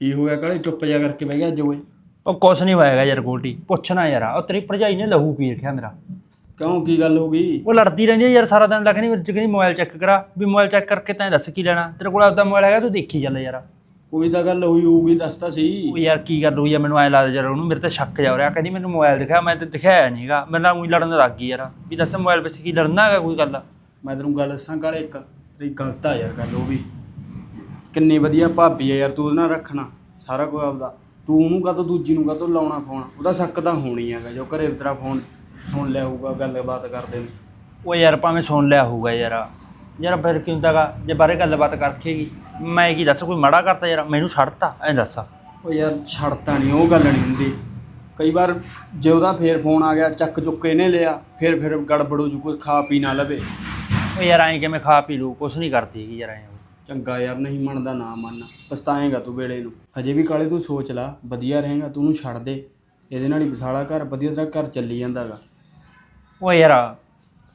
D: ਕੀ ਹੋ ਗਿਆ ਕਾਲੇ ਚੁੱਪ ਜਾ ਕਰਕੇ ਬਹਿ ਗਿਆ ਅੱਜ ਓਏ।
B: ਉਹ ਕੁਛ ਨਹੀਂ ਹੋਏਗਾ ਯਾਰ ਗੋਲਟੀ ਪੁੱਛਣਾ ਯਾਰ ਉਹ ਤੇਰੀ ਭਰਜਾਈ ਨੇ ਲਹੂ ਪੀ ਰੱਖਿਆ ਮੇਰਾ।
D: ਕਿਉਂ? ਕੀ ਗੱਲ ਹੋ ਗਈ?
B: ਉਹ ਲੜਦੀ ਰਹਿੰਦੀ ਹੈ ਯਾਰ ਸਾਰਾ ਦਿਨ ਮੇਰੇ ਚ ਕਹਿੰਦੀ ਮੋਬਾਈਲ ਚੈੱਕ ਕਰਾ। ਵੀ ਮੋਬਾਈਲ ਚੈੱਕ ਕਰਕੇ ਤੈਂ ਦੱਸ ਕੀ ਲੈਣਾ? ਤੇਰੇ ਕੋਲ ਆਪਦਾ ਮੋਬਾਈਲ ਹੈਗਾ ਤੂੰ ਦੇਖੀ ਚੱਲ ਯਾਰ।
D: ਕੋਈ ਤਾਂ ਗੱਲ ਹੋਈ ਹੋਊਗੀ ਦੱਸਤਾ ਸੀ
B: ਉਹ ਯਾਰ ਕੀ ਗੱਲ ਹੋਈ ਆ ਮੈਨੂੰ ਐ ਲੱਗਦਾ ਯਾਰ ਉਹਨੂੰ ਮੇਰੇ ਤੇ ਸ਼ੱਕ ਜਾ ਰਿਹਾ। ਕਹਿੰਦੀ ਮੈਨੂੰ ਮੋਬਾਈਲ ਦਿਖਾਇਆ ਮੈਂ ਤੇ ਦਿਖਾਇਆ ਨਹੀਂਗਾ ਮੇਰੇ ਨਾਲ ਉਹੀ ਲੜਨ ਲੱਗ ਗਈ ਯਾਰ। ਵੀ ਦੱਸ ਮੋਬਾਈਲ ਵਿੱਚ ਕੀ ਲੜਨਾ ਹੈਗਾ ਕੋਈ ਗੱਲ?
D: ਮੈਂ ਤੈਨੂੰ ਗੱਲ ਦੱਸਾਂ ਕਾਲੇ ਇੱਕ? ਤੇਰੀ ਗਲਤ ਆ ਯਾਰ ਗੱਲ ਉਹ ਵੀ। ਕਿੰਨੀ ਵਧੀਆ ਭਾਬੀ ਆ ਯਾਰ ਤੂੰ ਉਹਦੇ ਨਾਲ ਰੱਖਣਾ ਸਾਰਾ ਕੁਝ ਆਪਦਾ। ਤੂੰ ਉਹਨੂੰ ਕਾਹਤੋਂ ਦੂਜੀ ਨੂੰ ਕਾਹਤੋਂ ਲਾਉਣਾ ਫੋਨ ਉਹਦਾ ਸ਼ੱਕ ਤਾਂ ਹੋਣੀ ਹੈਗਾ ਜੋ ਘਰੇ ਤੇਰਾ ਫੋਨ ਸੁਣ ਲਿਆ ਹੋਊਗਾ ਗੱਲਬਾਤ ਕਰਦੇ ਨੂੰ।
B: ਉਹ ਯਾਰ ਭਾਵੇਂ ਸੁਣ ਲਿਆ ਹੋਊਗਾ ਯਾਰ। ਯਾਰ ਫਿਰ ਕੀ ਹੁੰਦਾਗਾ ਜੇ ਬਾਰੇ ਗੱਲਬਾਤ ਕਰਖੇਗੀ ਮੈਂ ਕੀ ਦੱਸ ਕੋਈ ਮਾੜਾ ਕਰਤਾ ਯਾਰ ਮੈਨੂੰ ਛੱਡਤਾ ਐਂ ਦੱਸ।
D: ਉਹ ਯਾਰ ਛੱਡਤਾ ਨਹੀਂ ਉਹ ਗੱਲ ਨਹੀਂ ਹੁੰਦੀ। ਕਈ ਵਾਰ ਜੇ ਉਹਦਾ ਫੇਰ ਫੋਨ ਆ ਗਿਆ ਚੱਕ ਚੁੱਕ ਇਹਨੇ ਲਿਆ ਫਿਰ ਫਿਰ ਗੜਬੜ ਜੂ ਕੋਈ ਖਾ ਪੀ ਨਾ ਲਵੇ।
B: ਉਹ ਯਾਰ ਐਂ ਕਿਵੇਂ ਖਾ ਪੀ ਲੂ ਕੁਛ ਨਹੀਂ ਕਰਦੀ ਹੈਗੀ ਯਾਰ ਐਂ।
D: ਚੰਗਾ ਯਾਰ ਨਹੀਂ ਮੰਨਦਾ ਨਾ ਮੰਨ। ਪਛਤਾਏਗਾ ਤੂੰ ਵੇਲੇ ਨੂੰ। ਅਜੇ ਵੀ ਕਾਲੇ ਤੂੰ ਸੋਚ ਲੈ ਵਧੀਆ ਰਹੇਗਾ ਤੂੰ ਉਹਨੂੰ ਛੱਡ ਦੇ। ਇਹਦੇ ਨਾਲ ਹੀ ਵਿਸਾਲਾ ਘਰ ਵਧੀਆ ਤਰ੍ਹਾਂ ਘਰ ਚੱਲੀ ਜਾਂਦਾਗਾ।
B: ਉਹ ਯਾਰ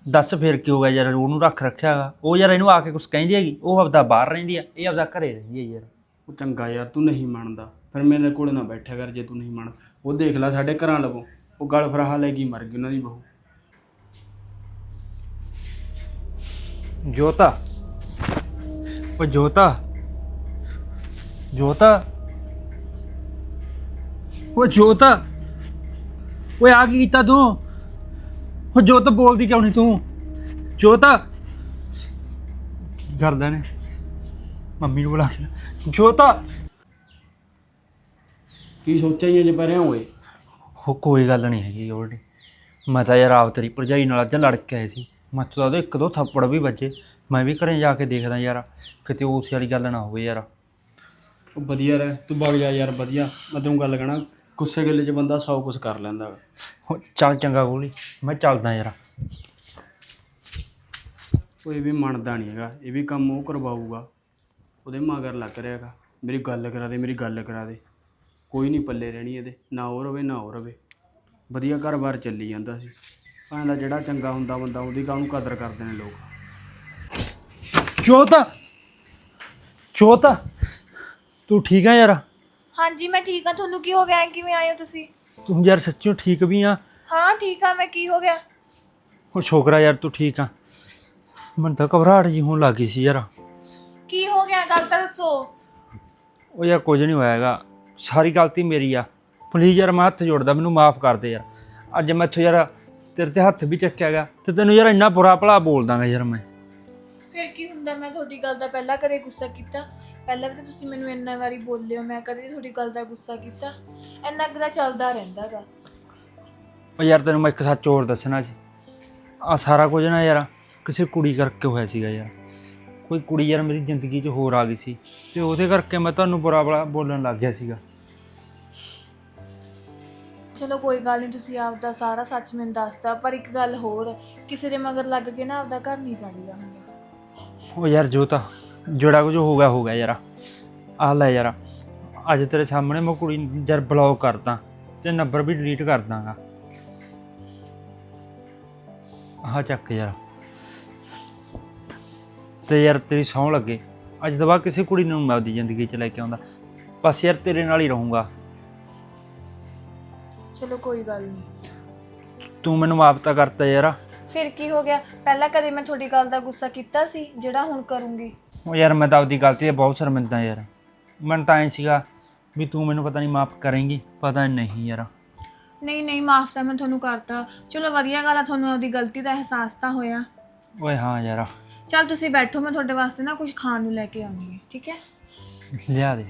B: ਦੱਸ ਫਿਰ ਕੀ ਹੋ ਗਿਆ ਯਾਰ ਉਹਨੂੰ ਰੱਖ ਰੱਖਿਆਗਾ ਉਹ ਯਾਰ ਇਹਨੂੰ ਆ ਕੇ ਕੁਛ ਕਹਿੰਦੀ ਹੈਗੀ ਉਹ ਆਪਦਾ ਬਾਹਰ ਰਹਿੰਦੀ ਆ ਇਹ ਆਪਦਾ ਘਰੇ ਰਹਿੰਦੀ ਹੈ ਯਾਰ।
D: ਉਹ ਚੰਗਾ ਯਾਰ ਤੂੰ ਨਹੀਂ ਮੰਨਦਾ। ਫਿਰ ਮੇਰੇ ਕੋਲ ਨਾ ਬੈਠਿਆ ਕਰ ਜੇ ਤੂੰ ਨਹੀਂ ਮੰਨਦਾ। ਉਹ ਦੇਖ ਲੈ ਸਾਡੇ ਘਰਾਂ ਲਵੋ ਉਹ ਗਲ ਫਰਾਹਾ ਲੈ ਗਈ ਮਰ ਗਈ ਉਹਨਾਂ ਦੀ ਬਹੂ।
B: ਜੋਤਾ ਉਹ ਜੋਤਾ। ਜੋਤਾ। ਉਹ ਜੋਤਾ। ਓਏ ਆ ਕੀ ਕੀਤਾ ਤੂੰ? ਉਹ ਜੋਤ ਬੋਲਦੀ ਕਿਉਂ ਨਹੀਂ ਤੂੰ? ਜੋਤਾ। ਕੀ ਕਰਦਾ ਨੇ ਮੰਮੀ ਨੂੰ ਬੁਲਾ ਕੇ। ਜੋਤਾ।
D: ਕੀ ਸੋਚਿਆ ਹੀ ਅਜੇ ਪਰਿਆ ਓਏ?
B: ਉਹ ਕੋਈ ਗੱਲ ਨਹੀਂ ਹੈਗੀ ਉਹਦੀ ਮੈਂ ਤਾਂ ਯਾਰ ਆਪ ਤੇਰੀ ਭਰਜਾਈ ਨਾਲ ਅੱਜ ਲੜ ਕੇ ਆਏ ਸੀ। ਮੈਂ ਤਾਂ ਉਹਦੇ ਇੱਕ ਦੋ ਥੱਪੜ ਵੀ ਵੱਜੇ। ਮੈਂ ਵੀ ਘਰੇ ਜਾ ਕੇ ਦੇਖਦਾ ਯਾਰ ਕਿਤੇ ਉਸ ਵਾਲੀ ਗੱਲ ਨਾ ਹੋਵੇ ਯਾਰ।
D: ਉਹ ਵਧੀਆ ਰਹਿ ਤੂੰ ਵਗ ਜਾ ਯਾਰ ਵਧੀਆ। ਮੈਂ ਤੈਨੂੰ ਗੱਲ ਕਹਣਾ ਗੁੱਸੇ ਗਿੱਲੇ 'ਚ ਬੰਦਾ ਸੌ ਕੁਛ ਕਰ ਲੈਂਦਾ। ਗਾ।
B: ਹੋ, ਚੱਲ ਚੰਗਾ ਗੋਲੀ ਮੈਂ ਚੱਲਦਾ ਯਾਰ।
D: ਉਹ ਇਹ ਵੀ ਮੰਨਦਾ ਨਹੀਂ ਹੈਗਾ ਇਹ ਵੀ ਕੰਮ ਉਹ ਕਰਵਾਊਗਾ। ਉਹਦੇ ਮਗਰ ਲੱਗ ਰਿਹਾਗਾ ਮੇਰੀ ਗੱਲ ਕਰਾ ਦੇ ਮੇਰੀ ਗੱਲ ਕਰਾ ਦੇ। ਕੋਈ ਨਹੀਂ ਪੱਲੇ ਰਹਿਣੀ ਇਹਦੇ ਨਾ ਉਹ ਰਵੇ ਨਾ ਉਹ ਰਵੇ। ਵਧੀਆ ਘਰ-ਬਾਰ ਚੱਲੀ ਜਾਂਦਾ ਸੀ। ਭਾਂ ਦਾ ਜਿਹੜਾ ਚੰਗਾ ਹੁੰਦਾ ਬੰਦਾ ਉਹਦੀ ਕਾਹਨੂੰ ਕਦਰ ਕਰਦੇ ਨੇ ਲੋਕ।
B: ਜੋਤ ਜੋਤ ਤੂੰ ਠੀਕ ਆ ਯਾਰ?
C: ਹਾਂਜੀ ਮੈਂ ਠੀਕ ਹਾਂ ਤੁਹਾਨੂੰ ਕੀ ਹੋ ਗਿਆ? ਕਿਵੇਂ ਆਏ ਹੋ ਤੁਸੀਂ?
B: ਤੂੰ ਯਾਰ ਸੱਚੀਓ ਠੀਕ ਵੀ ਆ।
C: ਹਾਂ ਠੀਕ ਆ। ਮੈਂ ਕੀ ਹੋ ਗਿਆ?
B: ਉਹ ਛੋਕਰਾ ਯਾਰ ਤੂੰ ਠੀਕ ਆ। ਮੈਨੂੰ ਤਾਂ ਘਬਰਾਹਟ ਜੀ ਹੋਣ ਲੱਗੀ ਸੀ ਯਾਰ।
C: ਕੀ ਹੋ ਗਿਆ? ਗੱਲ ਤਾਂ ਦੱਸੋ।
B: ਉਹ ਯਾਰ ਕੁਝ ਨਹੀਂ ਹੋਇਆ ਹੈਗਾ। ਸਾਰੀ ਗਲਤੀ ਮੇਰੀ ਆ। ਪਲੀਜ਼ ਯਾਰ ਮੈਂ ਹੱਥ ਜੋੜਦਾ ਮੈਨੂੰ ਮਾਫ ਕਰ ਦੇ ਯਾਰ। ਅੱਜ ਮੈਂ ਇੱਥੋਂ ਯਾਰ ਤੇਰੇ ਤੇ ਹੱਥ ਵੀ ਚੱਕਿਆ ਗਿਆ ਤੇ ਤੈਨੂੰ ਯਾਰ ਇੰਨਾ ਬੁਰਾ ਭਲਾ ਬੋਲ ਦਾਂਗਾ ਯਾਰ ਮੈਂ।
C: ਹੁੰਦਾ ਮੈਂ ਤੁਹਾਡੀ ਗੱਲ ਦਾ ਪਹਿਲਾਂ ਕਦੇ ਗੁੱਸਾ ਕੀਤਾ? ਪਹਿਲਾਂ ਵੀ ਤਾਂ ਤੁਸੀਂ ਮੈਨੂੰ ਇੰਨਾ ਵਾਰੀ ਬੋਲੇ ਹੋ ਮੈਂ ਕਦੇ ਤੁਹਾਡੀ ਗੱਲ ਦਾ ਗੁੱਸਾ ਕੀਤਾ? ਇੰਨਾ ਕੁ ਤਾਂ ਚੱਲਦਾ ਰਹਿੰਦਾਗਾ
B: ਉਹ ਯਾਰ ਤੈਨੂੰ ਮੈਂ ਇੱਕ ਸੱਚ ਹੋਰ ਦੱਸਣਾ ਸੀ। ਆ ਸਾਰਾ ਕੁਝ ਨਾ ਯਾਰ ਕਿਸੇ ਕੁੜੀ ਕਰਕੇ ਹੋਇਆ ਸੀਗਾ ਯਾਰ। ਕੋਈ ਕੁੜੀ ਯਾਰ ਮੇਰੀ ਜ਼ਿੰਦਗੀ 'ਚ ਹੋਰ ਆ ਗਈ ਸੀ ਤੇ ਉਹਦੇ ਕਰਕੇ ਮੈਂ ਤੁਹਾਨੂੰ ਬੁਰਾ ਭਲਾ ਬੋਲਣ ਲੱਗ ਗਿਆ ਸੀਗਾ।
C: ਚਲੋ ਕੋਈ ਗੱਲ ਨਹੀਂ ਤੁਸੀਂ ਆਪਦਾ ਸਾਰਾ ਸੱਚ ਮੈਨੂੰ ਦੱਸਤਾ ਪਰ ਇੱਕ ਗੱਲ ਹੋਰ ਕਿਸੇ ਦੇ ਮਗਰ ਲੱਗ ਕੇ ਨਾ ਆਪਦਾ ਘਰ ਨਹੀਂ ਸਾੜੀਦਾ ਹੁੰਦਾ।
B: ਉਹ ਯਾਰ ਜੋ ਤਾਂ ਜਿਹੜਾ ਕੁਝ ਹੋ ਗਿਆ ਹੋ ਗਿਆ ਯਾਰ। ਆ ਲੈ ਯਾਰ ਅੱਜ ਤੇਰੇ ਸਾਹਮਣੇ ਮੈਂ ਕੁੜੀ ਨੂੰ ਯਾਰ ਬਲੌਕ ਕਰਦਾ ਤੇ ਨੰਬਰ ਵੀ ਡਿਲੀਟ ਕਰ ਦਾਂਗਾ। ਆਹ ਚੱਕ ਯਾਰ। ਤੇ ਯਾਰ ਤੇਰੀ ਸੌਂ ਲੱਗੇ। ਅੱਜ ਤੋਂ ਬਾਅਦ ਕਿਸੇ ਕੁੜੀ ਨੂੰ ਮੈਂ ਆਪਦੀ ਜ਼ਿੰਦਗੀ 'ਚ ਲੈ ਕੇ ਆਉਂਦਾ। ਬਸ ਯਾਰ ਤੇਰੇ ਨਾਲ ਹੀ ਰਹੂੰਗਾ।
C: ਚਲੋ ਕੋਈ ਗੱਲ ਨਹੀਂ
B: ਤੂੰ ਮੈਨੂੰ ਮਾਫ ਤਾਂ ਕਰਤਾ ਯਾਰ।
C: ਫਿਰ ਕੀ ਹੋ ਗਿਆ? ਪਹਿਲਾਂ ਕਦੇ ਮੈਂ ਤੁਹਾਡੀ ਗੱਲ ਦਾ ਗੁੱਸਾ ਕੀਤਾ ਸੀ ਜਿਹੜਾ ਹੁਣ ਕਰੂੰਗੀ?
B: ਉਹ ਯਾਰ ਮੈਂ ਤਾਂ ਆਪਦੀ ਗਲਤੀ ਤੇ ਬਹੁਤ ਸ਼ਰਮਿੰਦਾ ਯਾਰ। ਮੈਨੂੰ ਤਾਂ ਐਂ ਸੀਗਾ ਵੀ ਤੂੰ ਮੈਨੂੰ ਪਤਾ ਨਹੀਂ ਮਾਫ ਕਰੇਂਗੀ ਪਤਾ ਨਹੀਂ ਯਾਰ।
C: ਨਹੀਂ ਨਹੀਂ ਮਾਫ ਤਾਂ ਮੈਂ ਤੁਹਾਨੂੰ ਕਰਤਾ। ਚਲੋ ਵਧੀਆ ਗੱਲ ਆ ਤੁਹਾਨੂੰ ਆਪਦੀ ਗਲਤੀ ਦਾ ਅਹਿਸਾਸ ਤਾਂ ਹੋਇਆ।
B: ਓਏ ਹਾਂ ਯਾਰ।
C: ਚਲ ਤੁਸੀਂ ਬੈਠੋ ਮੈਂ ਤੁਹਾਡੇ ਵਾਸਤੇ ਨਾ ਕੁਝ ਖਾਣ ਨੂੰ ਲੈ ਕੇ ਆਉਂਗੀ ਠੀਕ ਹੈ?
B: ਲਿਆ ਦੇ।